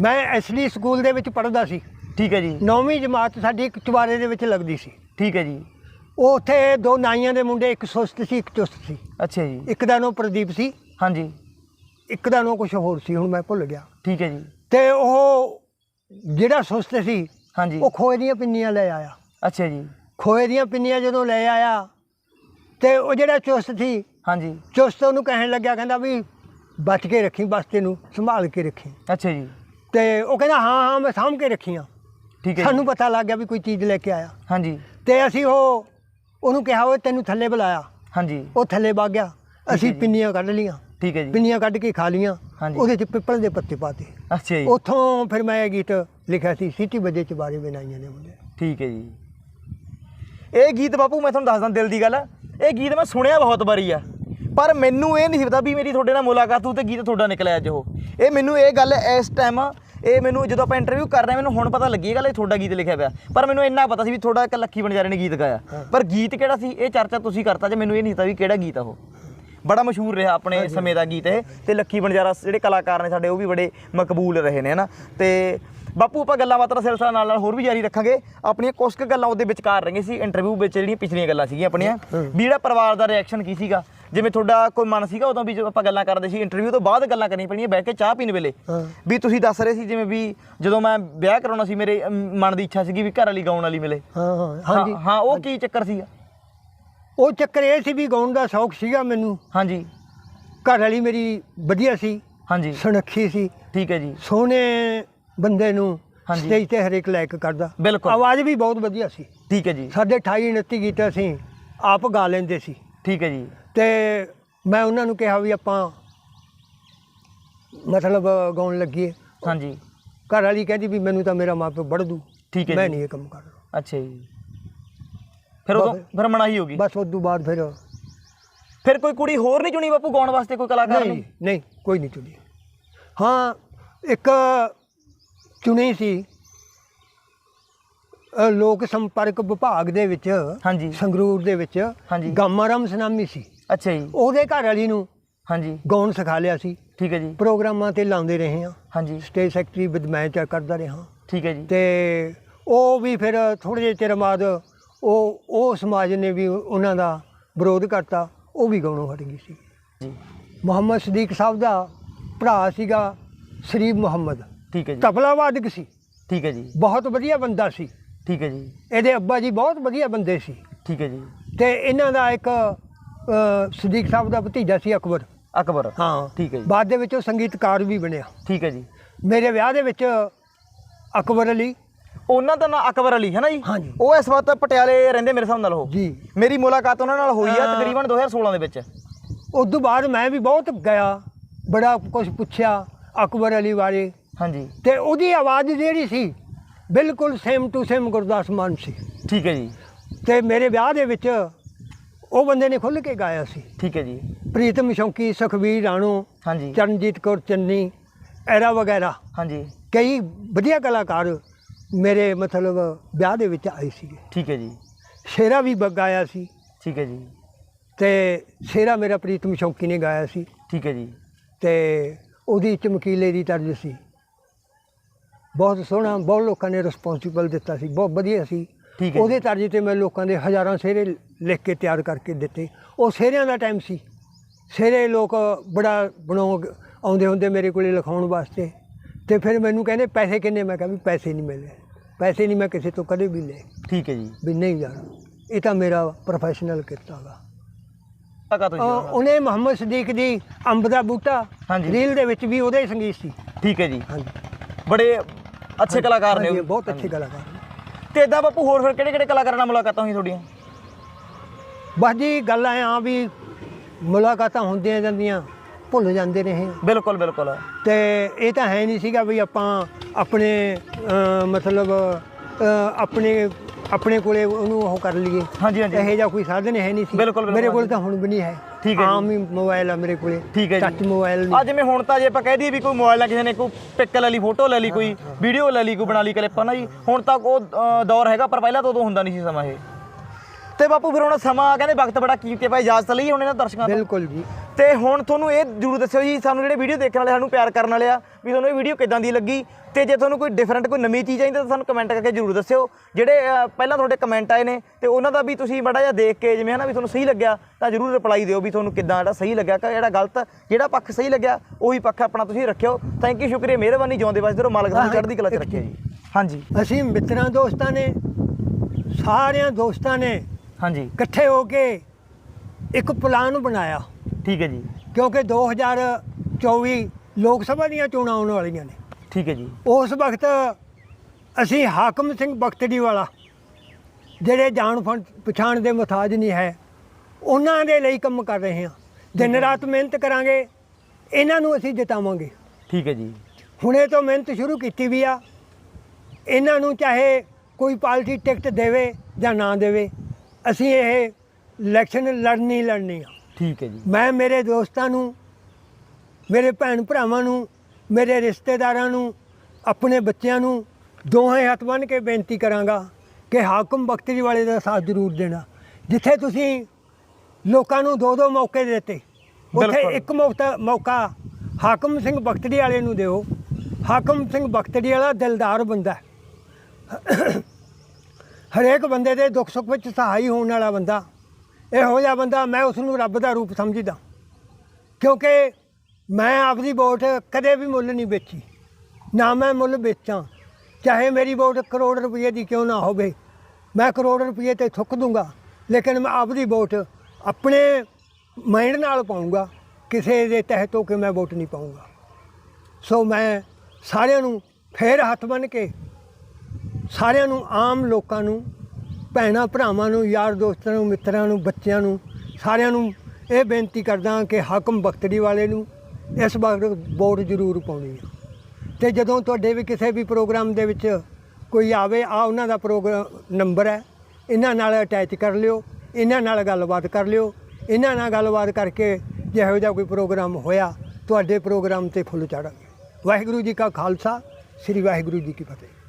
ਮੈਂ ਐਸਡੀ ਸਕੂਲ ਦੇ ਵਿੱਚ ਪੜ੍ਹਦਾ ਸੀ। ਠੀਕ ਹੈ ਜੀ। ਨੌਵੀਂ ਜਮਾਤ ਸਾਡੀ ਇੱਕ ਚੁਬਾਰੇ ਦੇ ਵਿੱਚ ਲੱਗਦੀ ਸੀ। ਠੀਕ ਹੈ ਜੀ। ਉਹ ਉੱਥੇ ਦੋ ਨਾਈਆਂ ਦੇ ਮੁੰਡੇ ਇੱਕ ਸੁਸਤ ਸੀ ਇੱਕ ਚੁਸਤ ਸੀ। ਅੱਛਾ ਜੀ। ਇੱਕ ਦਾ ਨਾਮ ਪ੍ਰਦੀਪ ਸੀ। ਹਾਂਜੀ। ਇੱਕ ਦਾ ਨਾਮ ਕੁਝ ਹੋਰ ਸੀ ਹੁਣ ਮੈਂ ਭੁੱਲ ਗਿਆ। ਠੀਕ ਹੈ ਜੀ। ਤੇ ਉਹ ਜਿਹੜਾ ਸੁਸਤ ਸੀ ਹਾਂਜੀ। ਉਹ ਖੋਏ ਦੀਆਂ ਪਿੰਨੀਆਂ ਲੈ ਆਇਆ। ਅੱਛਾ ਜੀ। ਖੋਏ ਦੀਆਂ ਪਿੰਨੀਆਂ ਜਦੋਂ ਲੈ ਆਇਆ ਤੇ ਉਹ ਜਿਹੜਾ ਚੁਸਤ ਸੀ ਹਾਂਜੀ। ਚੁਸਤ ਉਹਨੂੰ ਕਹਿਣ ਲੱਗਿਆ ਕਹਿੰਦਾ ਵੀ ਬਚ ਕੇ ਰੱਖੀ ਬਸਤੇ ਨੂੰ ਸੰਭਾਲ ਕੇ ਰੱਖੀ। ਅੱਛਾ ਜੀ। ਤੇ ਉਹ ਕਹਿੰਦਾ ਹਾਂ ਹਾਂ ਮੈਂ ਸਾਂਭ ਕੇ ਰੱਖੀਆਂ ਠੀਕ ਹੈ ਸਾਨੂੰ ਪਤਾ ਲੱਗ ਗਿਆ ਵੀ ਕੋਈ ਚੀਜ਼ ਲੈ ਕੇ ਆਇਆ। ਹਾਂਜੀ। ਤੇ ਅਸੀਂ ਉਹ ਉਹਨੂੰ ਕਿਹਾ ਓਏ ਤੈਨੂੰ ਥੱਲੇ ਬੁਲਾਇਆ। ਹਾਂਜੀ। ਉਹ ਥੱਲੇ ਵਗ ਗਿਆ। ਅਸੀਂ। ਪਿੰਨੀਆਂ ਕੱਢ ਲੀਆਂ ਠੀਕ ਹੈ ਜੀ। ਪਿੰਨੀਆਂ ਕੱਢ ਕੇ ਖਾ ਲੀਆਂ। ਉਹਦੇ ਚ ਪਿੱਪਲ ਦੇ ਪੱਤੇ ਪਾਤੇ। ਅੱਛਾ ਜੀ। ਉੱਥੋਂ ਫਿਰ ਮੈਂ ਇਹ ਗੀਤ ਲਿਖਿਆ ਸੀ ਸਿੱਟੀ ਵਜੇ ਚ ਬਾਰੇ ਬਣਾਈਆਂ ਨੇ ਮੁੰਡੇ। ਠੀਕ ਹੈ ਜੀ। ਇਹ ਗੀਤ ਬਾਪੂ ਮੈਂ ਤੁਹਾਨੂੰ ਦੱਸਦਾ ਦਿਲ ਦੀ ਗੱਲ। ਇਹ ਗੀਤ ਮੈਂ ਸੁਣਿਆ ਬਹੁਤ ਵਾਰੀ ਆ। ਪਰ ਮੈਨੂੰ ਇਹ ਨਹੀਂ ਪਤਾ ਵੀ ਮੇਰੀ ਤੁਹਾਡੇ ਨਾਲ ਮੁਲਾਕਾਤ ਹੋਊ ਤੇ ਗੀਤ ਤੁਹਾਡਾ ਨਿਕਲਿਆ ਅੱਜ ਉਹ। ਇਹ ਮੈਨੂੰ ਇਹ ਗੱਲ ਇਸ ਟਾਈਮ ਇਹ ਮੈਨੂੰ ਜਦੋਂ ਆਪਾਂ ਇੰਟਰਵਿਊ ਕਰ ਰਹੇ ਹਾਂ, ਮੈਨੂੰ ਹੁਣ ਪਤਾ ਲੱਗੀ ਇਹ ਗੱਲ ਇਹ ਤੁਹਾਡਾ ਗੀਤ ਲਿਖਿਆ ਪਿਆ। ਪਰ ਮੈਨੂੰ ਇੰਨਾ ਪਤਾ ਸੀ ਵੀ ਤੁਹਾਡਾ ਇੱਕ ਲੱਖੀ ਬਣਜਾਰੇ ਨੇ ਗੀਤ ਗਾਇਆ। ਪਰ ਗੀਤ ਕਿਹੜਾ ਸੀ? ਇਹ ਚਰਚਾ ਤੁਸੀਂ ਕਰਤਾ ਜੇ ਮੈਨੂੰ ਇਹ ਨਹੀਂ ਪਤਾ ਵੀ ਕਿਹੜਾ ਗੀਤ ਆ ਉਹ। ਬੜਾ ਮਸ਼ਹੂਰ ਰਿਹਾ ਆਪਣੇ ਸਮੇਂ ਦਾ ਗੀਤ ਇਹ। ਤੇ ਲੱਖੀ ਬਣਜਾਰਾ ਜਿਹੜੇ ਕਲਾਕਾਰ ਨੇ ਸਾਡੇ ਉਹ ਵੀ ਬੜੇ ਮਕਬੂਲ ਰਹੇ ਨੇ ਹਨਾ? ਤੇ ਬਾਪੂ ਆਪਾਂ ਗੱਲਾਂ ਬਾਤਾਂ ਦਾ ਸਿਲਸਿਲਾ ਨਾਲ ਨਾਲ ਹੋਰ ਵੀ ਜਾਰੀ ਰੱਖਾਂਗੇ। ਆਪਣੀਆਂ ਕੁਝ ਕੁ ਗੱਲਾਂ ਉਹਦੇ ਵਿਚਕਾਰ ਰਹੀਆਂ ਸੀ ਇੰਟਰਵਿਊ ਵਿੱਚ ਜਿਹੜੀਆਂ ਪਿਛਲੀਆਂ ਗੱਲਾਂ ਸੀਗੀਆਂ ਆਪਣੀਆਂ। ਵੀ ਜਿਹੜਾ ਪਰਿਵਾਰ ਦਾ ਰਿਐਕਸ਼ਨ ਕੀ ਸੀਗਾ? ਜਿਵੇਂ ਤੁਹਾਡਾ ਕੋਈ ਮਨ ਸੀਗਾ ਉਦੋਂ ਵੀ ਜਦੋਂ ਆਪਾਂ ਗੱਲਾਂ ਕਰਦੇ ਸੀ ਇੰਟਰਵਿਊ ਤੋਂ ਬਾਅਦ ਗੱਲਾਂ ਕਰਨੀਆਂ ਪੈਣੀਆਂ ਬਹਿ ਕੇ ਚਾਹ ਪੀਣ ਵੇਲੇ। ਵੀ ਤੁਸੀਂ ਦੱਸ ਰਹੇ ਸੀ ਜਿਵੇਂ ਵੀ ਜਦੋਂ ਮੈਂ ਵਿਆਹ ਕਰਾਉਣਾ ਸੀ ਮੇਰੇ ਮਨ ਦੀ ਇੱਛਾ ਸੀਗੀ ਵੀ ਘਰ ਵਾਲੀ ਗਾਉਣ ਵਾਲੀ ਮਿਲੇ ਹਾਂ ਹਾਂ ਹਾਂ ਉਹ ਕੀ ਚੱਕਰ ਸੀਗਾ? ਉਹ ਚੱਕਰ ਇਹ ਸੀ ਵੀ ਗਾਉਣ ਦਾ ਸ਼ੌਕ ਸੀਗਾ ਮੈਨੂੰ। ਹਾਂਜੀ। ਘਰ ਵਾਲੀ ਮੇਰੀ ਵਧੀਆ ਸੀ। ਹਾਂਜੀ। ਸੁਨੱਖੀ ਸੀ। ਠੀਕ ਹੈ ਜੀ। ਸੋਹਣੇ ਬੰਦੇ ਨੂੰ ਹਾਂਜੀ। ਸਟੇਜ ਤੇ ਹਰੇਕ ਲਾਇਕ ਕਰਦਾ। ਬਿਲਕੁਲ। ਆਵਾਜ਼ ਵੀ ਬਹੁਤ ਵਧੀਆ ਸੀ। ਠੀਕ ਹੈ ਜੀ। ਸਾਡੇ 28 29 ਗੀਤ ਅਸੀਂ ਆਪ ਗਾ ਲੈਂਦੇ ਸੀ। ਠੀਕ ਹੈ ਜੀ। ਤੇ ਮੈਂ ਉਹਨਾਂ ਨੂੰ ਕਿਹਾ ਵੀ ਆਪਾਂ ਮਤਲਬ ਗਾਉਣ ਲੱਗੀਏ ਹਾਂਜੀ। ਘਰ ਵਾਲੀ ਕਹਿੰਦੀ ਵੀ ਮੈਨੂੰ ਤਾਂ ਮੇਰਾ ਮਾਪੇ ਵੜ ਦੂ। ਠੀਕ ਹੈ ਮੈਂ ਜੀ। ਨਹੀਂ ਇਹ ਕੰਮ ਕਰਨਾ। ਅੱਛਾ ਜੀ। ਫਿਰ ਉਦੋਂ ਫਿਰ ਮਨਾਹੀ ਹੋ ਗਈ। ਬਸ ਉਸ ਤੋਂ ਬਾਅਦ ਫਿਰ ਫਿਰ ਕੋਈ ਕੁੜੀ ਹੋਰ ਨਹੀਂ ਚੁਣੀ ਬਾਪੂ ਗਾਉਣ ਵਾਸਤੇ ਕੋਈ ਕਲਾਕਾਰ ਨਹੀਂ ਨਹੀਂ ਨਹੀਂ ਕੋਈ ਨਹੀਂ ਚੁਣੀ। ਹਾਂ ਇੱਕ ਚੁਣੀ ਸੀ? ਅ, ਲੋਕ ਸੰਪਰਕ ਵਿਭਾਗ ਦੇ ਵਿੱਚ ਹਾਂਜੀ। ਸੰਗਰੂਰ ਦੇ ਵਿੱਚ ਹਾਂਜੀ। ਗਾਮਾਰਾਮ ਸਨਾਮੀ ਸੀ। ਅੱਛਾ ਜੀ। ਉਹਦੇ ਘਰ ਵਾਲੀ ਨੂੰ ਹਾਂਜੀ। ਗਾਉਣ ਸਿਖਾ ਲਿਆ ਸੀ। ਠੀਕ ਹੈ ਜੀ। ਪ੍ਰੋਗਰਾਮਾਂ ਤੇ ਲਾਉਂਦੇ ਰਹੇ ਹਾਂ। ਹਾਂਜੀ। ਸਟੇਜ ਸੈਕਟਰੀ ਵਿਦ ਮੈਂ ਚੈੱਕ ਕਰਦਾ ਰਿਹਾ ਠੀਕ ਹੈ ਜੀ। ਤੇ ਉਹ ਵੀ ਫਿਰ ਥੋੜੇ ਜਿਹੇ ਚਿਰ ਬਾਅਦ ਉਹ ਉਹ ਸਮਾਜ ਨੇ ਵੀ ਉਹਨਾਂ ਦਾ ਵਿਰੋਧ ਕਰਤਾ। ਉਹ ਵੀ ਗਾਉਣੋਂ ਹਟ ਗਈ ਸੀ। ਜੀ। ਮੁਹੰਮਦ ਸਦੀਕ ਸਾਹਿਬ ਦਾ ਭਰਾ ਸੀਗਾ ਸ਼ਰੀਫ ਮੁਹੰਮਦ। ਠੀਕ ਹੈ ਜੀ। ਤਬਲਾ ਵਾਦਕ ਸੀ। ਠੀਕ ਹੈ ਜੀ। ਬਹੁਤ ਵਧੀਆ ਬੰਦਾ ਸੀ। ਠੀਕ ਹੈ ਜੀ। ਇਹਦੇ ਅੱਬਾ ਜੀ ਬਹੁਤ ਵਧੀਆ ਬੰਦੇ ਸੀ। ਠੀਕ ਹੈ ਜੀ। ਤੇ ਇਹਨਾਂ ਦਾ ਇੱਕ ਸਦੀਕ ਸਾਹਿਬ ਦਾ ਭਤੀਜਾ ਸੀ ਅਕਬਰ। ਅਕਬਰ। ਹਾਂ। ਠੀਕ ਹੈ ਜੀ। ਬਾਅਦ ਦੇ ਵਿੱਚ ਉਹ ਸੰਗੀਤਕਾਰ ਵੀ ਬਣਿਆ। ਠੀਕ ਹੈ ਜੀ। ਮੇਰੇ ਵਿਆਹ ਦੇ ਵਿੱਚ ਅਕਬਰ ਅਲੀ। ਉਹਨਾਂ ਦਾ ਨਾਂ ਅਕਬਰ ਅਲੀ ਹੈ ਨਾ ਜੀ? ਹਾਂਜੀ। ਉਹ ਇਸ ਵਕਤ ਪਟਿਆਲੇ ਰਹਿੰਦੇ ਮੇਰੇ ਹਿਸਾਬ ਨਾਲ ਉਹ। ਜੀ। ਮੇਰੀ ਮੁਲਾਕਾਤ ਉਹਨਾਂ ਨਾਲ ਹੋਈ ਆ। ਤਕਰੀਬਨ 2016 ਦੇ ਵਿੱਚ। ਉਸ ਤੋਂ ਬਾਅਦ ਮੈਂ ਵੀ ਬਹੁਤ ਗਿਆ। ਬੜਾ ਕੁਝ ਪੁੱਛਿਆ ਅਕਬਰ ਅਲੀ ਬਾਰੇ। ਹਾਂਜੀ। ਤੇ ਉਹਦੀ ਆਵਾਜ਼ ਜਿਹੜੀ ਸੀ ਬਿਲਕੁਲ same to same Gurdas Maan ਸੀ। ਠੀਕ ਹੈ ਜੀ। ਤੇ ਮੇਰੇ ਵਿਆਹ ਦੇ ਵਿੱਚ ਉਹ ਬੰਦੇ ਨੇ ਖੁੱਲ੍ਹ ਕੇ ਗਾਇਆ ਸੀ। ਠੀਕ ਹੈ ਜੀ। ਪ੍ਰੀਤਮ ਸ਼ੌਂਕੀ ਸੁਖਬੀਰ ਰਾਣੋ ਹਾਂਜੀ। ਚਰਨਜੀਤ ਕੌਰ ਚੰਨੀ ਐਰਾ ਵਗੈਰਾ। ਹਾਂਜੀ। ਕਈ ਵਧੀਆ ਕਲਾਕਾਰ ਮੇਰੇ ਮਤਲਬ ਵਿਆਹ ਦੇ ਵਿੱਚ ਆਏ ਸੀਗੇ। ਠੀਕ ਹੈ ਜੀ। ਸ਼ੇਰਾ ਵੀ ਗਾਇਆ ਸੀ। ਠੀਕ ਹੈ ਜੀ। ਤੇ ਸ਼ੇਰਾ ਮੇਰਾ ਪ੍ਰੀਤਮ ਸ਼ੌਂਕੀ ਨੇ ਗਾਇਆ ਸੀ। ਠੀਕ ਹੈ ਜੀ। ਤੇ ਉਹਦੀ ਚਮਕੀਲੇ ਦੀ ਤਰਜ਼ ਸੀ। ਬਹੁਤ ਸੋਹਣਾ ਬਹੁਤ ਲੋਕਾਂ ਨੇ ਰਿਸਪੌਂਸਿਬਲ ਦਿੱਤਾ ਸੀ ਬਹੁਤ ਵਧੀਆ ਸੀ। ਠੀਕ ਹੈ ਉਹਦੇ ਤਰਜ਼ ਤੇ ਮੈਂ ਲੋਕਾਂ ਦੇ ਹਜ਼ਾਰਾਂ ਸਿਹਰੇ ਲਿਖ ਕੇ ਤਿਆਰ ਕਰਕੇ ਦਿੱਤੇ। ਉਹ ਸਿਹਰਿਆਂ ਦਾ ਟਾਈਮ ਸੀ। ਸਿਹਰੇ ਲੋਕ ਬੜਾ ਬਣਾਉ ਆਉਂਦੇ ਹੁੰਦੇ ਮੇਰੇ ਕੋਲੇ ਲਿਖਾਉਣ ਵਾਸਤੇ। ਤੇ ਫਿਰ ਮੈਨੂੰ ਕਹਿੰਦੇ ਪੈਸੇ ਕਿੰਨੇ? ਮੈਂ ਕਿਹਾ ਵੀ ਪੈਸੇ ਨਹੀਂ ਮਿਲੇ। ਪੈਸੇ ਨਹੀਂ ਮੈਂ ਕਿਸੇ ਤੋਂ ਕਦੇ ਵੀ ਲਏ। ਠੀਕ ਹੈ ਜੀ। ਵੀ ਨਹੀਂ ਯਾਰ ਇਹ ਤਾਂ ਮੇਰਾ ਪ੍ਰੋਫੈਸ਼ਨਲ ਕਿੱਤਾ ਗਾ ਪਕਾ ਤੁਸੀਂ ਅਹ ਉਹਨੇ ਮੁਹੰਮਦ ਸਦੀਕ ਦੀ ਅੰਬ ਦਾ ਬੂਟਾ। ਰੀਲ ਦੇ ਵਿੱਚ ਵੀ ਉਹਦਾ ਹੀ ਸੰਗੀਤ ਸੀ। ਠੀਕ ਹੈ ਜੀ। ਹਾਂਜੀ। ਬੜੇ ਅੱਛੇ ਕਲਾਕਾਰ ਨੇ ਉਹ। ਬਹੁਤ ਅੱਛੇ ਕਲਾਕਾਰ ਨੇ ਤੇ ਇਦਾਂ ਬਾਪੂ ਹੋਰ ਫਿਰ ਕਿਹੜੇ ਕਿਹੜੇ ਕਲਾਕਾਰਾਂ ਨਾਲ ਮੁਲਾਕਾਤਾਂ ਹੋਈਆਂ ਤੁਹਾਡੀਆਂ ਬਸ ਜੀ ਗੱਲ ਐ ਆ ਵੀ ਮੁਲਾਕਾਤਾਂ ਹੁੰਦੀਆਂ ਜਾਂਦੀਆਂ ਭੁੱਲ ਜਾਂਦੇ ਹਾਂ। ਬਿਲਕੁਲ ਬਿਲਕੁਲ ਤੇ ਇਹ ਤਾਂ ਹੈ ਨਹੀਂ ਸੀਗਾ ਵੀ ਆਪਾਂ ਆਪਣੇ ਅਹ, ਮਤਲਬ ਅਹ, ਆਪਣੇ ਆਪਣੇ ਕੋਲੇ ਉਹਨੂੰ ਉਹ ਕਰ ਲਈਏ। ਹਾਂਜੀ ਹਾਂਜੀ। ਇਹੋ ਜਿਹਾ ਕੋਈ ਸਾਧਨ ਹੈ ਨਹੀਂ ਸੀ। ਬਿਲਕੁਲ, ਮੇਰੇ ਕੋਲ। ਤਾਂ ਹੁਣ ਵੀ ਨਹੀਂ ਹੈ। ਠੀਕ ਹੈ। ਆਮ ਹੀ ਮੋਬਾਈਲ ਆ ਮੇਰੇ ਕੋਲੇ। ਠੀਕ ਹੈ ਜੀ। ਟੱਚ ਮੋਬਾਈਲ ਨਹੀਂ। ਅੱਜ ਜਿਵੇਂ ਹੁਣ ਤਾਂ ਜੇ ਆਪਾਂ ਕਹਿ ਦਈਏ ਵੀ ਕੋਈ ਮੋਬਾਈਲ ਨਾਲ ਕਿਸੇ ਨੇ ਕੋਈ ਪਿਕ ਲੈ ਲਈ ਫੋਟੋ ਲੈ ਲਈ ਕੋਈ ਵੀਡੀਓ ਲੈ ਲਈ ਕੋਈ ਬਣਾ ਲਈ ਕਲਿੱਪ ਨਾ ਜੀ। ਹੁਣ ਤੱਕ ਉਹ ਦੌਰ ਹੈਗਾ ਪਰ ਪਹਿਲਾਂ ਤਾਂ ਉਦੋਂ ਹੁੰਦਾ ਨਹੀਂ ਸੀ ਸਮਾਂ ਇਹ। ਤੇ ਬਾਪੂ ਫਿਰ ਹੁਣ ਸਮਾਂ ਕਹਿੰਦੇ ਵਕਤ ਬੜਾ ਕੀਮਤੀ ਭਾਈ ਇਜਾਜ਼ਤ ਲਈ ਹੁਣ ਇਹਨਾਂ ਦਰਸ਼ਕਾਂ ਤੋਂ। ਬਿਲਕੁਲ ਜੀ। ਤੇ ਹੁਣ ਤੁਹਾਨੂੰ ਇਹ ਜ਼ਰੂਰ ਦੱਸਿਓ ਜੀ ਸਾਨੂੰ ਜਿਹੜੇ ਵੀਡੀਓ ਦੇਖਣ ਵਾਲੇ ਸਾਨੂੰ ਪਿਆਰ ਕਰਨ ਵਾਲੇ ਆ ਵੀ ਤੁਹਾਨੂੰ ਇਹ ਵੀਡੀਓ ਕਿਦਾਂ ਦੀ ਲੱਗੀ? ਤੇ ਜੇ ਤੁਹਾਨੂੰ ਕੋਈ ਡਿਫਰੈਂਟ ਕੋਈ ਨਵੀਂ ਚੀਜ਼ ਚਾਹੀਦੀ ਤਾਂ ਸਾਨੂੰ ਕਮੈਂਟ ਕਰਕੇ ਜ਼ਰੂਰ ਦੱਸਿਓ। ਜਿਹੜੇ ਅ, ਪਹਿਲਾਂ ਤੁਹਾਡੇ ਕਮੈਂਟ ਆਏ ਨੇ ਤੇ ਉਹਨਾਂ ਦਾ ਵੀ ਤੁਸੀਂ ਬੜਾ ਜਿਹਾ ਦੇਖ ਕੇ ਜਿਵੇਂ ਹਨਾ ਵੀ ਤੁਹਾਨੂੰ ਸਹੀ ਲੱਗਿਆ ਤਾਂ ਜ਼ਰੂਰ ਰਿਪਲਾਈ ਦਿਓ ਵੀ ਤੁਹਾਨੂੰ ਕਿਦਾਂ ਜਿਹੜਾ ਸਹੀ ਲੱਗਿਆ ਕਿ ਜਿਹੜਾ ਗਲਤ ਜਿਹੜਾ ਪੱਖ ਸਹੀ ਲੱਗਿਆ ਉਹੀ ਪੱਖ ਆਪਣਾ ਤੁਸੀਂ ਰੱਖਿਓ। ਥੈਂਕ ਯੂ ਸ਼ੁਕਰੀਆ ਮਿਹਰਬਾਨੀ ਜਿਉਂਦੇ ਵਸਦੇ ਰਹੋ ਮਾਲਕ ਤੁਹਾਨੂੰ ਚੜ੍ਹਦੀ ਕਲਾ ਚ ਰੱਖਿਆ ਜੀ ਹਾਂਜੀ। ਅਸੀਂ ਮਿੱਤਰਾਂ ਦੋਸਤਾਂ ਨੇ ਸਾਰਿਆਂ ਦੋਸਤਾਂ ਨੇ ਹਾਂਜੀ। ਇਕੱਠੇ ਹੋ ਕੇ ਇੱਕ ਪਲਾਨ ਬਣਾਇਆ। ਠੀਕ ਹੈ ਜੀ। ਕਿਉਂਕਿ 2024 ਲੋਕ ਸਭਾ ਦੀਆਂ ਚੋਣਾਂ ਆਉਣ ਵਾਲੀਆਂ ਨੇ। ਠੀਕ ਹੈ ਜੀ। ਉਸ ਵਕਤ ਅਸੀਂ ਹਾਕਮ ਸਿੰਘ ਬਖਤੜੀ ਵਾਲਾ ਜਿਹੜੇ ਜਾਣ ਪਛਾਣ ਦੇ ਮੁਤਾਜ ਨਹੀਂ ਹੈ ਉਹਨਾਂ ਦੇ ਲਈ ਕੰਮ ਕਰ ਰਹੇ ਹਾਂ। ਦਿਨ ਰਾਤ ਮਿਹਨਤ ਕਰਾਂਗੇ ਇਹਨਾਂ ਨੂੰ ਅਸੀਂ ਜਿਤਾਵਾਂਗੇ। ਠੀਕ ਹੈ ਜੀ। ਹੁਣੇ ਤੋਂ ਮਿਹਨਤ ਸ਼ੁਰੂ ਕੀਤੀ ਵੀ ਆ। ਇਹਨਾਂ ਨੂੰ ਚਾਹੇ ਕੋਈ ਪਾਰਟੀ ਟਿਕਟ ਦੇਵੇ ਜਾਂ ਨਾ ਦੇਵੇ ਅਸੀਂ ਇਹ ਇਲੈਕਸ਼ਨ ਲੜਨੀ ਲੜਨੀ ਆ ਠੀਕ ਹੈ ਜੀ ਮੈਂ ਮੇਰੇ ਦੋਸਤਾਂ ਨੂੰ ਮੇਰੇ ਭੈਣ ਭਰਾਵਾਂ ਨੂੰ ਮੇਰੇ ਰਿਸ਼ਤੇਦਾਰਾਂ ਨੂੰ ਆਪਣੇ ਬੱਚਿਆਂ ਨੂੰ ਦੋਹਾਂ ਹੱਥ ਬੰਨ੍ਹ ਕੇ ਬੇਨਤੀ ਕਰਾਂਗਾ ਕਿ ਹਾਕਮ ਬਖਤਰੀ ਵਾਲੇ ਦਾ ਸਾਥ ਜ਼ਰੂਰ ਦੇਣਾ ਜਿੱਥੇ ਤੁਸੀਂ ਲੋਕਾਂ ਨੂੰ ਦੋ ਦੋ ਮੌਕੇ ਦਿੱਤੇ ਉੱਥੇ। ਇੱਕ ਮੌਕਾ ਮੌਕਾ ਹਾਕਮ ਸਿੰਘ ਬਖਤਰੀ ਵਾਲੇ ਨੂੰ ਦਿਓ ਹਾਕਮ ਸਿੰਘ ਬਖਤਰੀ ਵਾਲਾ ਦਿਲਦਾਰ ਬੰਦਾ ਹੈ। ਹਰੇਕ ਬੰਦੇ ਦੇ ਦੁੱਖ ਸੁੱਖ ਵਿੱਚ ਸਹਾਈ ਹੋਣ ਵਾਲਾ ਬੰਦਾ। ਇਹੋ ਜਿਹਾ ਬੰਦਾ ਮੈਂ ਉਸ ਨੂੰ ਰੱਬ ਦਾ ਰੂਪ ਸਮਝਦਾ। ਕਿਉਂਕਿ ਮੈਂ ਆਪਦੀ ਵੋਟ ਕਦੇ ਵੀ ਮੁੱਲ ਨਹੀਂ ਵੇਚੀ। ਨਾ ਮੈਂ ਮੁੱਲ ਵੇਚਾਂ। ਚਾਹੇ ਮੇਰੀ ਵੋਟ ਕਰੋੜ ਰੁਪਏ ਦੀ ਕਿਉਂ ਨਾ ਹੋਵੇ। ਮੈਂ ਕਰੋੜ ਰੁਪਏ ਤੇ ਥੁੱਕ ਦੂੰਗਾ। ਲੇਕਿਨ ਮੈਂ ਆਪਦੀ ਵੋਟ ਆਪਣੇ ਮਾਈਂਡ ਨਾਲ ਪਾਉਂਗਾ। ਕਿਸੇ ਦੇ ਤਹਿਤ ਹੋ ਕੇ ਮੈਂ ਵੋਟ ਨਹੀਂ ਪਾਉਂਗਾ। ਸੋ ਮੈਂ ਸਾਰਿਆਂ ਨੂੰ ਫੇਰ ਹੱਥ ਬੰਨ੍ਹ ਕੇ ਸਾਰਿਆਂ ਨੂੰ, ਆਮ ਲੋਕਾਂ ਨੂੰ, ਭੈਣਾਂ ਭਰਾਵਾਂ ਨੂੰ, ਯਾਰ ਦੋਸਤਾਂ ਨੂੰ, ਮਿੱਤਰਾਂ ਨੂੰ, ਬੱਚਿਆਂ ਨੂੰ, ਸਾਰਿਆਂ ਨੂੰ ਇਹ ਬੇਨਤੀ ਕਰਦਾ ਕਿ ਹਾਕਮ ਬਖਤਰੀ ਵਾਲੇ ਨੂੰ ਇਸ ਵਕਤ ਵੋਟ ਜ਼ਰੂਰ ਪਾਉਣੀ ਹੈ। ਤੇ ਜਦੋਂ ਤੁਹਾਡੇ ਵੀ ਕਿਸੇ ਵੀ ਪ੍ਰੋਗਰਾਮ ਦੇ ਵਿੱਚ ਕੋਈ ਆਵੇ, ਆ ਉਹਨਾਂ ਦਾ ਪ੍ਰੋਗਰਾਮ ਨੰਬਰ ਹੈ, ਇਹਨਾਂ ਨਾਲ ਅਟੈਚ ਕਰ ਲਿਓ, ਇਹਨਾਂ ਨਾਲ ਗੱਲਬਾਤ ਕਰ ਲਿਓ, ਇਹਨਾਂ ਨਾਲ ਗੱਲਬਾਤ ਕਰਕੇ ਜਿਹੋ ਜਿਹਾ ਕੋਈ ਪ੍ਰੋਗਰਾਮ ਹੋਇਆ, ਤੁਹਾਡੇ ਪ੍ਰੋਗਰਾਮ ਤੇ ਫੁੱਲ ਚਾੜਾਂਗੇ ਵਾਹਿਗੁਰੂ ਜੀ ਕਾ ਖਾਲਸਾ, ਸ੍ਰੀ ਵਾਹਿਗੁਰੂ ਜੀ ਕੀ ਫਤਿਹ।